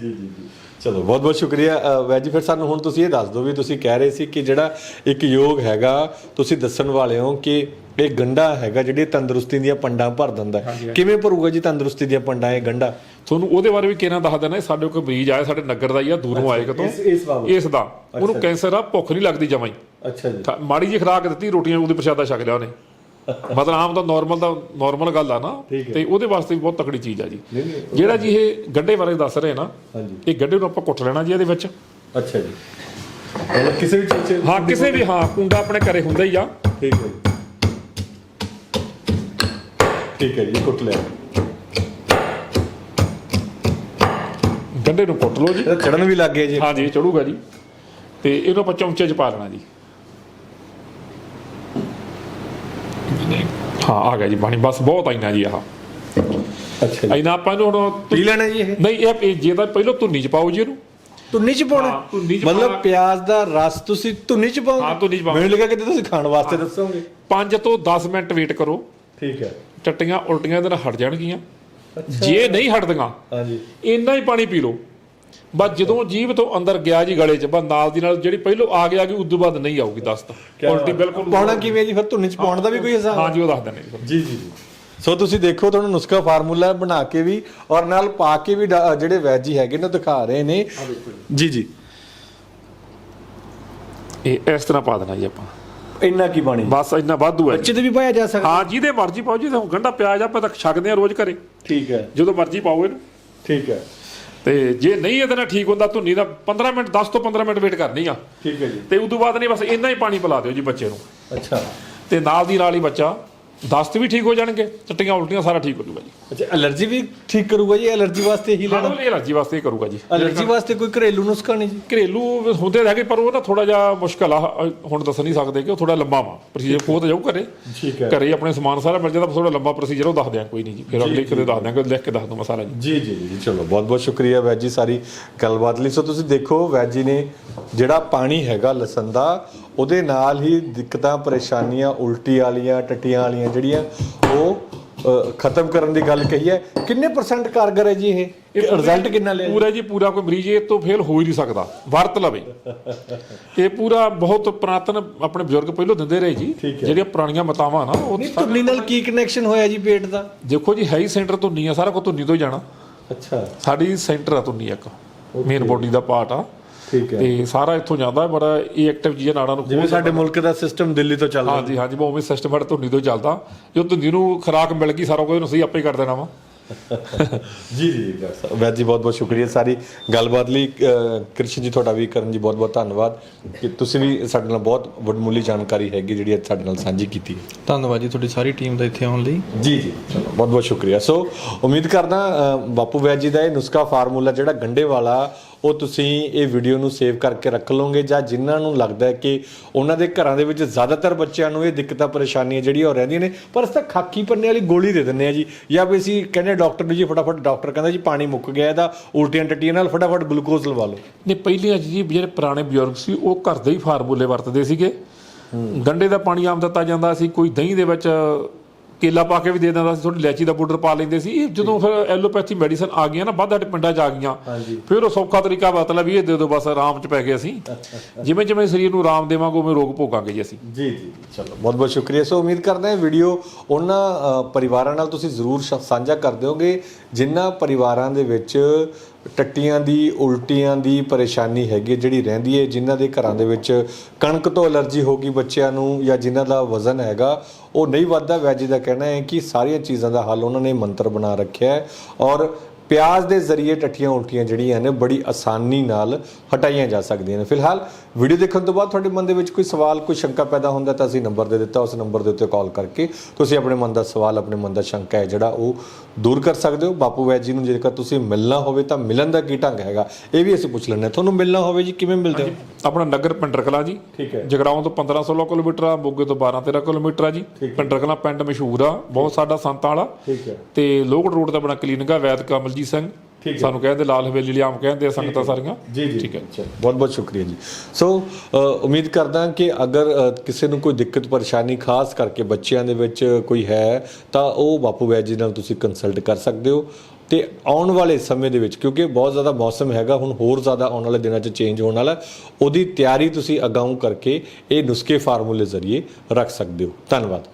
ਚਲੋ ਬਹੁਤ ਬਹੁਤ ਸ਼ੁਕਰੀਆ। ਅ, ਵੈਜ ਫਿਰ ਸਾਨੂੰ ਹੁਣ ਤੁਸੀਂ ਇਹ ਦੱਸ ਦਿਓ ਵੀ ਤੁਸੀਂ ਕਹਿ ਰਹੇ ਸੀ ਕਿ ਜਿਹੜਾ ਇੱਕ ਯੋਗ ਹੈਗਾ ਤੁਸੀਂ ਦੱਸਣ ਵਾਲੇ ਹੋ ਕਿ ਇਹ ਗੰਡਾ ਹੈਗਾ ਜਿਹੜੀ ਤੰਦਰੁਸਤੀ ਦੀਆਂ ਪੰਡਾਂ ਭਰ ਦਿੰਦਾ। ਕਿਵੇਂ ਭਰੂਗਾ ਜੀ ਤੰਦਰੁਸਤੀ ਦੀਆਂ ਪੰਡਾਂ ਇਹ ਗੰਡਾ? ਤੁਹਾਨੂੰ ਉਹਦੇ ਬਾਰੇ ਵੀ ਕਿਹਨਾਂ ਦੱਸ ਦੇਣਾ ਸਾਡੇ ਕੋਲ ਮਰੀਜ਼ ਆਇਆ ਸਾਡੇ ਨਗਰ ਦਾ ਹੀ ਆ ਦੂਰੋਂ ਆਏ ਕਿਤੋਂ। ਇਸ- ਦਾ। ਉਹਨੂੰ ਕੈਂਸਰ ਆ ਭੁੱਖ ਨਹੀਂ ਲੱਗਦੀ ਜਮਾਂ ਹੀ। ਅੱਛਾ ਜੀ। ਮਾੜੀ ਜਿਹੀ ਖੁਰਾਕ ਦਿੱਤੀ ਰੋਟੀਆਂ ਉਹਦੀ ਪ੍ਰਸ਼ਾਦਾ ਛਕ ਲਿਆ ਉਹਨੇ। ਮਤਲਬ ਆਮ ਤਾਂ ਨਾਰਮਲ ਦਾ ਨਾਰਮਲ ਗੱਲ ਆ ਨਾ। ਤੇ ਉਹਦੇ ਵਾਸਤੇ ਵੀ ਬਹੁਤ ਤਕੜੀ ਚੀਜ਼ ਆ ਜੀ। ਜਿਹੜਾ ਜੀ ਇਹ ਗੱਡੇ ਬਾਰੇ ਦੱਸ ਰਹੇ ਨਾ ਇਹ ਗੱਡੇ ਨੂੰ ਆਪਾਂ ਕੁੱਟ ਲੈਣਾ ਜੀ ਇਹਦੇ ਵਿੱਚ। ਅੱਛਾ ਜੀ। ਮਤਲਬ ਕਿਸੇ ਵੀ ਚੀਜ਼ ਹਾਂ ਕਿਸੇ ਵੀ ਹਾਂ ਕੁੰਡਾ ਆਪਣੇ ਘਰੇ ਹੁੰਦਾ ਹੀ ਆ। ਠੀਕ ਹੈ ਜੀ। ਠੀਕ ਹੈ ਜੀ ਕੁੱਟ ਲਿਆ। ਗੰਡੇ ਨੂੰ ਕੁੱਟ ਲਓ ਜੀ। ਇਹ ਚੜਨ ਵੀ ਲੱਗ ਗਿਆ ਜੀ। ਹਾਂ ਜੀ ਚੜੂਗਾ ਜੀ। ਤੇ ਇਹਨੂੰ ਆਪਾਂ ਚਮਚੇ 'ਚ ਪਾ ਲੈਣਾ ਜੀ। ਹਾਂ ਆ ਗਿਆ ਜੀ ਪਾਣੀ। ਬਸ ਬਹੁਤ ਆਈਨਾ ਜੀ ਆਹ। ਅੱਛਾ ਇੰਨਾ ਆਪਾਂ ਇਹਨੂੰ ਹੁਣ ਪੀ ਲੈਣਾ ਜੀ ਇਹ। ਨਹੀਂ ਇਹ ਇਹ ਜੇ ਤਾਂ ਪਹਿਲਾਂ ਧੁੰਨੀ ਚ ਪਾਓ ਜੀ ਇਹਨੂੰ। ਧੁੰਨੀ ਚ ਪਾਉਣਾ? ਧੁੰਨੀ 'ਚ ਮਤਲਬ ਪਾਉਣਾ। ਪਿਆਜ਼ ਦਾ ਰਸ ਤੁਸੀਂ ਧੁੰਨੀ ਚ ਹਾਂ, ਧੁੰਨੀ 'ਚ ਪਾਵਾਂਗੇ। ਮੈਨੂੰ ਲੱਗਾ ਕਿ ਤੁਸੀਂ ਖਾਣ ਵਾਸਤੇ ਦੱਸੋਗੇ। 5 ਤੋਂ 10 ਮਿੰਟ ਵੇਟ ਕਰੋ। ਠੀਕ ਹੈ। ਟੱਟੀਆਂ ਉਲਟੀਆਂ ਇਹਦੇ ਨਾਲ ਹਟ ਜਾਣਗੀਆਂ। ਜੇ ਨਹੀਂ ਹਟਦੀਆਂ ਹਾਂਜੀ। ਇੰਨਾ ਹੀ ਪਾਣੀ ਪੀ ਲਓ। ਬਸ ਜਦੋਂ ਜੀਭ ਤੋਂ ਅੰਦਰ ਗਿਆ ਜੀ ਗਲੇ 'ਚ ਬਸ ਨਾਲ ਦੀ ਨਾਲ ਜਿਹੜੀ ਪਹਿਲੋਂ ਆ ਗਿਆ ਕਿ ਉਦੋਂ ਬਾਅਦ ਨਹੀਂ ਆਊਗੀ ਦੱਸ ਤਾਂ ਉਲਟੀ ਬਿਲਕੁਲ ਪਾਉਣਾ ਕਿਵੇਂ ਜੀ? ਫਿਰ ਧੁੰਨੀ ਚ ਪਾਉਣ ਦਾ ਵੀ ਕੋਈ ਹਿਸਾਬ? ਹਾਂ ਜੀ ਉਹ ਦੱਸ ਦਿੰਦੇ ਜੀ। ਜੀ ਜੀ ਸੋ ਤੁਸੀਂ ਦੇਖੋ ਤੁਹਾਨੂੰ ਨੁਸਖਾ ਫਾਰਮੂਲਾ ਬਣਾ ਕੇ ਵੀ ਔਰ ਨਾਲ ਪਾ ਕੇ ਵੀ ਜਿਹੜੇ ਵੈਜੀ ਹੈਗੇ ਨੇ ਉਹ ਦਿਖਾ ਰਹੇ ਨੇ। ਜੀ ਜੀ। ਇਹ ਇਸ ਤਰ੍ਹਾਂ ਪਾ ਦੇਣਾ ਜੀ ਆਪਾਂ। ਇੰਨਾ ਕੀ ਪਾਣੀ? ਬਸ ਇੰਨਾ ਵਾਧੂ ਹੈ ਬੱਚੇ ਤੇ ਵੀ ਪਾਇਆ ਜਾ ਸਕਦਾ। ਹਾਂ ਜਿਹਦੇ ਮਰਜ਼ੀ ਪਾਓ ਜੀ ਤੁਹਾਨੂੰ ਗੰਢਾ ਪਿਆਜ਼ ਆਪਾਂ ਤਾਂ ਛਕਦੇ ਆ ਰੋਜ਼ ਘਰੇ। ਠੀਕ ਹੈ। ਜਦੋਂ ਮਰਜ਼ੀ ਪਾਓ ਇਹਨੂੰ। ਠੀਕ ਹੈ। ਤੇ ਜੇ ਨਹੀਂ ਇਹਦੇ ਨਾਲ ਠੀਕ ਹੁੰਦਾ ਧੁੰਨੀ ਦਾ 15 ਮਿੰਟ 10 ਤੋਂ 15 ਮਿੰਟ ਵੇਟ ਕਰਨੀ ਆ। ਠੀਕ ਹੈ ਜੀ। ਤੇ ਉਦੋਂ ਬਾਅਦ ਨਹੀਂ ਬਸ ਇੰਨਾ ਹੀ ਪਾਣੀ ਪਿਲਾ ਦਿਓ ਜੀ ਬੱਚੇ ਨੂੰ। ਅੱਛਾ। ਤੇ ਨਾਲ ਦੀ ਨਾਲ ਹੀ ਬੱਚਾ ਦਸਤ ਵੀ ਠੀਕ ਹੋ ਜਾਣਗੇ ਟੱਟੀਆਂ ਉਲਟੀਆਂ ਸਾਰਾ ਠੀਕ ਹੋ ਜਾਊਗਾ ਜੀ। ਅੱਛਾ ਐਲਰਜੀ ਵੀ ਠੀਕ ਕਰੂਗਾ ਜੀ ਐਲਰਜੀ ਵਾਸਤੇ ਹੀ ਲੈਣਾ? ਹਾਂ ਇਹ ਐਲਰਜੀ ਵਾਸਤੇ ਹੀ ਕਰੂਗਾ ਜੀ। ਐਲਰਜੀ ਵਾਸਤੇ ਕੋਈ ਘਰੇਲੂ ਨੁਸਖਾ ਨਹੀਂ ਜੀ? ਘਰੇਲੂ ਹੁੰਦੇ ਤਾਂ ਹੈਗੇ ਪਰ ਉਹ ਨਾ ਥੋੜਾ ਜਿਹਾ ਮੁਸ਼ਕਲ ਆ। ਹੁਣ ਦੱਸ ਨਹੀਂ ਸਕਦੇ ਕਿ ਉਹ ਥੋੜਾ ਲੰਬਾ ਵਾ। ਪ੍ਰੋਸੀਜਰ ਖੋਤ ਜਾਊ ਘਰੇ। ਠੀਕ ਹੈ। ਘਰੇ ਆਪਣੇ ਸਮਾਨ ਸਾਰਾ ਮਿਲ ਜਾਂਦਾ ਥੋੜਾ ਲੰਬਾ ਪ੍ਰੋਸੀਜਰ ਉਹ ਦੱਸ ਦਿਆਂ ਕੋਈ ਨਹੀਂ ਜੀ। ਫਿਰ ਅਗਲੇ ਕਦੇ ਦੱਸ ਦਿਆਂਗੇ ਲਿਖ ਕੇ ਦੱਸ ਦੂੰਗਾ ਸਾਰਾ ਜੀ ਜੀ ਜੀ ਜੀ ਚਲੋ ਬਹੁਤ ਬਹੁਤ ਸ਼ੁਕਰੀਆ ਵੈਦ ਜੀ ਸਾਰੀ ਗੱਲਬਾਤ ਲਈ। ਸੋ ਤੁਸੀਂ ਦੇਖੋ ਵੈਦ ਜੀ ਨੇ ਜਿਹੜਾ ਪਾਣੀ ਹੈਗਾ ਲਸਣ ਦਾ ਉਹਦੇ ਨਾਲ ਹੀ ਦਿੱਕਤਾਂ ਪਰੇਸ਼ਾਨੀਆਂ ਉਲਟੀ ਵਾਲੀਆਂ ਟੱਟੀਆਂ ਵਾਲੀਆਂ ਜਿਹੜੀਆਂ ਉਹ ਖਤਮ ਕਰਨ ਦੀ ਗੱਲ ਕਹੀ ਹੈ। ਕਿੰਨੇ ਪਰਸੈਂਟ ਕਾਰਗਰ ਹੈ ਜੀ ਇਹ? ਰਿਜ਼ਲਟ ਕਿੰਨਾ ਲਿਆ? ਪੂਰਾ ਜੀ ਪੂਰਾ ਕੋਈ ਮਰੀਜ਼ ਇਹ ਤੋਂ ਫੇਲ ਹੋ ਹੀ ਨਹੀਂ ਸਕਦਾ। ਵਰਤ ਲਵੇ। ਇਹ ਪੂਰਾ ਬਹੁਤ ਪੁਰਾਤਨ ਆਪਣੇ ਬਜ਼ੁਰਗ ਪਹਿਲਾਂ ਦਿੰਦੇ ਰਹੇ ਜੀ। ਜਿਹੜੀਆਂ ਪੁਰਾਣੀਆਂ ਮਤਾਵਾਂ ਨਾ ਉਹ ਧੁੰਨੀ ਨਾਲ ਕੀ ਕਨੈਕਸ਼ਨ ਹੋਇਆ ਜੀ ਪੇਟ ਦਾ? ਦੇਖੋ ਜੀ ਹੈ ਹੀ ਸੈਂਟਰ ਧੁੰਨੀ ਆ ਸਾਰਾ ਕੁਝ ਧੁੰਨੀ ਤੋਂ ਹੀ ਜਾਣਾ। ਅੱਛਾ। ਸਾਡੀ ਸੈਂਟਰ ਆ ਧੁੰਨੀ ਇੱਕ। ਮੇਨ ਬੋਡੀ ਦਾ ਪਾਰਟ ਆ। ਠੀਕ ਹੈ। ਤੇ ਸਾਰਾ ਇੱਥੋਂ ਜਾਂਦਾ ਹੈ, ਬੜਾ ਇਹ ਐਕਟਿਵ ਜੀ ਨਾੜਾਂ ਨੂੰ ਜਿਵੇਂ ਸਾਡੇ ਮੁਲਕ ਦਾ ਸਿਸਟਮ ਦਿੱਲੀ ਤੋਂ ਚੱਲਦਾ। ਹਾਂਜੀ ਹਾਂਜੀ ਉਹ ਉਵੇਂ ਸਿਸਟਮ ਬੜਾ ਧੁੰਨੀ ਤੋਂ ਹੀ ਚੱਲਦਾ। ਜੋ ਧੁੰਨੀ ਨੂੰ ਖਰਾਕ ਮਿਲ ਗਈ ਸਾਰਾ ਕੁਝ ਨੂੰ ਸਹੀ ਆਪੇ ਕਰ ਦੇਣਾ ਵਾ। ਜੀ ਜੀ ਵੈਦ ਜੀ ਬਹੁਤ ਬਹੁਤ ਸ਼ੁਕਰੀਆ ਸਾਰੀ ਗੱਲਬਾਤ ਲਈ। ਕ੍ਰਿਸ਼ਨ ਜੀ ਤੁਹਾਡਾ ਵੀ ਕਰਨ ਜੀ ਬਹੁਤ ਬਹੁਤ ਧੰਨਵਾਦ। ਕਿ ਤੁਸੀਂ ਵੀ ਸਾਡੇ ਨਾਲ ਬਹੁਤ ਵਡਮੁੱਲੀ ਜਾਣਕਾਰੀ ਹੈਗੀ ਜਿਹੜੀ ਅੱਜ ਸਾਡੇ ਨਾਲ ਸਾਂਝੀ ਕੀਤੀ ਹੈ। ਧੰਨਵਾਦ ਜੀ ਤੁਹਾਡੀ ਸਾਰੀ ਟੀਮ ਦਾ ਇੱਥੇ ਆਉਣ ਲਈ। ਜੀ ਜੀ ਬਹੁਤ ਬਹੁਤ ਸ਼ੁਕਰੀਆ। ਸੋ ਉਮੀਦ ਕਰਦਾ ਬਾਪੂ ਵੈਦ ਜੀ ਦਾ ਇਹ ਨੁਸਖਾ ਫਾਰਮੂਲਾ ਜਿਹੜਾ ਗੰਡੇ ਵਾਲਾ ਉਹ ਤੁਸੀਂ ਇਹ ਵੀਡੀਓ ਨੂੰ ਸੇਵ ਕਰਕੇ ਰੱਖ ਲਓਗੇ ਜਾਂ ਜਿਨ੍ਹਾਂ ਨੂੰ ਲੱਗਦਾ ਹੈ ਕਿ ਉਹਨਾਂ ਦੇ ਘਰਾਂ ਦੇ ਵਿੱਚ ਜ਼ਿਆਦਾਤਰ ਬੱਚਿਆਂ ਨੂੰ ਇਹ ਦਿੱਕਤਾਂ ਪਰੇਸ਼ਾਨੀਆਂ ਜਿਹੜੀਆਂ ਹੋ ਰਹਿੰਦੀਆਂ ਨੇ ਪਰ ਅਸੀਂ ਤਾਂ ਖਾਕੀ ਪੰਨੇ ਵਾਲੀ ਗੋਲੀ ਦੇ ਦਿੰਦੇ ਆ ਜੀ। ਜਾਂ ਵੀ ਅਸੀਂ ਕਹਿੰਦੇ ਡਾਕਟਰ ਨੂੰ ਜੀ ਫਟਾਫਟ ਡਾਕਟਰ ਕਹਿੰਦਾ ਜੀ ਪਾਣੀ ਮੁੱਕ ਗਿਆ ਇਹਦਾ ਉਲਟੀਆਂ ਟੱਟੀਆਂ ਨਾਲ ਫਟਾਫਟ ਗਲੂਕੋਜ਼ ਲਵਾ ਲਓ। ਨੇ ਪਹਿਲੀਆਂ ਜੀ ਜਿਹੜੇ ਪੁਰਾਣੇ ਬਜ਼ੁਰਗ ਸੀ ਉਹ ਘਰ ਦੇ ਹੀ ਫਾਰਮੂਲੇ ਵਰਤਦੇ ਸੀਗੇ। ਗੰਡੇ ਦਾ ਪਾਣੀ ਆਮ ਦਿੱਤਾ ਜਾਂਦਾ ਸੀ ਕੋਈ ਦਹੀਂ ਦੇ ਵਿੱਚ ਕੇਲਾ ਪਾ ਕੇ ਵੀ ਦੇ ਦਿੰਦਾ ਸੀ ਥੋੜੀ ਇਲਾਇਚੀ ਦਾ ਪਾਊਡਰ ਪਾ ਲੈਂਦੇ ਸੀ। ਇਹ ਜਦੋਂ ਫਿਰ ਐਲੋਪੈਥੀ ਮੈਡੀਸਨ ਆ ਗਈਆਂ ਨਾ ਵੱਧ ਸਾਡੇ ਪਿੰਡਾਂ 'ਚ ਆ ਗਈਆਂ। ਫਿਰ ਉਹ ਸੌਖਾ ਤਰੀਕਾ ਬਤਲਾ ਵੀ ਇਹ ਦੇ ਦਿਓ ਬਸ ਆਰਾਮ 'ਚ ਪੈ ਗਏ ਅਸੀਂ। ਜਿਵੇਂ ਜਿਵੇਂ ਸਰੀਰ ਨੂੰ ਆਰਾਮ ਦੇਵਾਂਗੇ ਉਵੇਂ ਰੋਗ ਭੋਗਾਂਗੇ ਜੀ ਅਸੀਂ। ਜੀ ਜੀ। ਚਲੋ ਬਹੁਤ ਬਹੁਤ ਸ਼ੁਕਰੀਆ। ਸੋ ਉਮੀਦ ਕਰਦਾ ਹਾਂ ਵੀਡੀਓ ਉਹਨਾਂ ਪਰਿਵਾਰਾਂ ਨਾਲ ਤੁਸੀਂ ਜ਼ਰੂਰ ਸਾਂਝਾ ਕਰ ਦਿਓਗੇ ਜਿਨ੍ਹਾਂ ਪਰਿਵਾਰਾਂ ਦੇ ਵਿੱਚ ਟੱਟੀਆਂ ਦੀ ਉਲਟੀਆਂ ਦੀ ਪਰੇਸ਼ਾਨੀ ਹੈਗੀ ਜਿਹੜੀ ਰਹਿੰਦੀ ਹੈ ਜਿਨ੍ਹਾਂ ਦੇ ਘਰਾਂ ਦੇ ਵਿੱਚ ਕਣਕ ਤੋਂ ਅਲਰਜੀ ਹੋ ਗਈ ਬੱਚਿਆਂ ਨੂੰ ਜਾਂ ਜਿਨ੍ਹਾਂ ਦਾ ਵਜ਼ਨ ਹੈਗਾ ਉਹ ਨਹੀਂ ਵੱਧਦਾ, ਵੈਜੀ ਦਾ ਕਹਿਣਾ ਹੈ ਕਿ ਸਾਰੀਆਂ ਚੀਜ਼ਾਂ ਦਾ ਹੱਲ ਉਹਨਾਂ ਨੇ ਮੰਤਰ ਬਣਾ ਰੱਖਿਆ ਹੈ ਔਰ ਪਿਆਜ਼ ਦੇ ਜ਼ਰੀਏ ਟੱਟੀਆਂ ਉਲਟੀਆਂ ਜਿਹੜੀਆਂ ਨੇ ਬੜੀ ਆਸਾਨੀ ਨਾਲ ਹਟਾਈਆਂ ਜਾ ਸਕਦੀਆਂ ਨੇ। ਫਿਲਹਾਲ ਵੀਡੀਓ ਦੇਖਣ ਤੋਂ ਬਾਅਦ ਤੁਹਾਡੇ ਮਨ ਦੇ ਵਿੱਚ ਕੋਈ ਸਵਾਲ ਕੋਈ ਸ਼ੰਕਾ ਪੈਦਾ ਹੁੰਦਾ ਤਾਂ ਅਸੀਂ ਨੰਬਰ ਦੇ ਦਿੱਤਾ ਉਸ ਨੰਬਰ ਦੇ ਉੱਤੇ ਕਾਲ ਕਰਕੇ ਤੁਸੀਂ ਆਪਣੇ ਮਨ ਦਾ ਸਵਾਲ ਆਪਣੇ ਮਨ ਦਾ ਸ਼ੰਕਾ ਹੈ ਜਿਹੜਾ ਉਹ ਦੂਰ ਕਰ ਸਕਦੇ ਹੋ। ਬਾਪੂ ਵੈਦ ਜੀ ਨੂੰ ਜੇਕਰ ਤੁਸੀਂ ਮਿਲਣਾ ਹੋਵੇ ਤਾਂ ਮਿਲਣ ਦਾ ਕੀ ਢੰਗ ਹੈਗਾ? ਇਹ ਵੀ ਅਸੀਂ ਪੁੱਛ ਹਾਂ। ਤੁਹਾਨੂੰ ਮਿਲਣਾ ਹੋਵੇ ਜੀ ਕਿਵੇਂ ਮਿਲਦੇ ਹੋ? ਆਪਣਾ ਨਗਰ ਪਿੰਡਰ ਕਲਾਂ ਜੀ। ਠੀਕ ਹੈ। ਜਗਰਾਉਂ ਤੋਂ 15 16 ਕਿਲੋਮੀਟਰ ਆ ਮੋਗੇ ਤੋਂ 12 13 ਕਿਲੋਮੀਟਰ ਆ ਜੀ। ਪਿੰਡਰ ਕਲਾਂ ਪਿੰਡ ਮਸ਼ਹੂਰ ਆ ਬਹੁਤ ਸਾਡਾ ਸੰਤਾਂ ਵਾਲਾ। ਠੀਕ ਹੈ। ਤੇ ਲੋਕੜ ਰੋਡ ਤੇ ਆਪਣਾ ਕਲੀਨਿਕ ਆ ਵੈਦ ਕਮਲਜੀਤ ਸਿੰਘ। ਠੀਕ। ਸਾਨੂੰ ਕਹਿੰਦੇ ਲਾਲ ਹਵੇਲੀ ਲਈ ਆਮ ਕਹਿੰਦੇ ਆ ਸੰਗਤਾਂ ਸਾਰੀਆਂ। ਜੀ ਜੀ। ਠੀਕ ਹੈ ਬਹੁਤ ਬਹੁਤ ਸ਼ੁਕਰੀਆ ਜੀ। ਸੋ ਉਮੀਦ ਕਰਦਾ ਕਿ ਅਗਰ ਕਿਸੇ ਨੂੰ ਕੋਈ ਦਿੱਕਤ ਪਰੇਸ਼ਾਨੀ ਖਾਸ ਕਰਕੇ ਬੱਚਿਆਂ ਦੇ ਵਿੱਚ ਕੋਈ ਹੈ ਤਾਂ ਉਹ ਬਾਪੂ ਵੈਦ ਜੀ ਨਾਲ ਤੁਸੀਂ ਕੰਸਲਟ ਕਰ ਸਕਦੇ ਹੋ। ਤੇ ਆਉਣ ਵਾਲੇ ਸਮੇਂ ਦੇ ਵਿੱਚ ਕਿਉਂਕਿ ਬਹੁਤ ਜ਼ਿਆਦਾ ਮੌਸਮ ਹੈਗਾ ਹੁਣ ਹੋਰ ਜ਼ਿਆਦਾ ਆਉਣ ਵਾਲੇ ਦਿਨਾਂ 'ਚ ਚੇਂਜ ਹੋਣ ਵਾਲਾ ਉਹਦੀ ਤਿਆਰੀ ਤੁਸੀਂ ਅਗਾਊਂ ਕਰਕੇ ਇਹ ਨੁਸਖੇ ਫਾਰਮੂਲੇ ਜ਼ਰੀਏ ਰੱਖ ਸਕਦੇ ਹੋ। ਧੰਨਵਾਦ।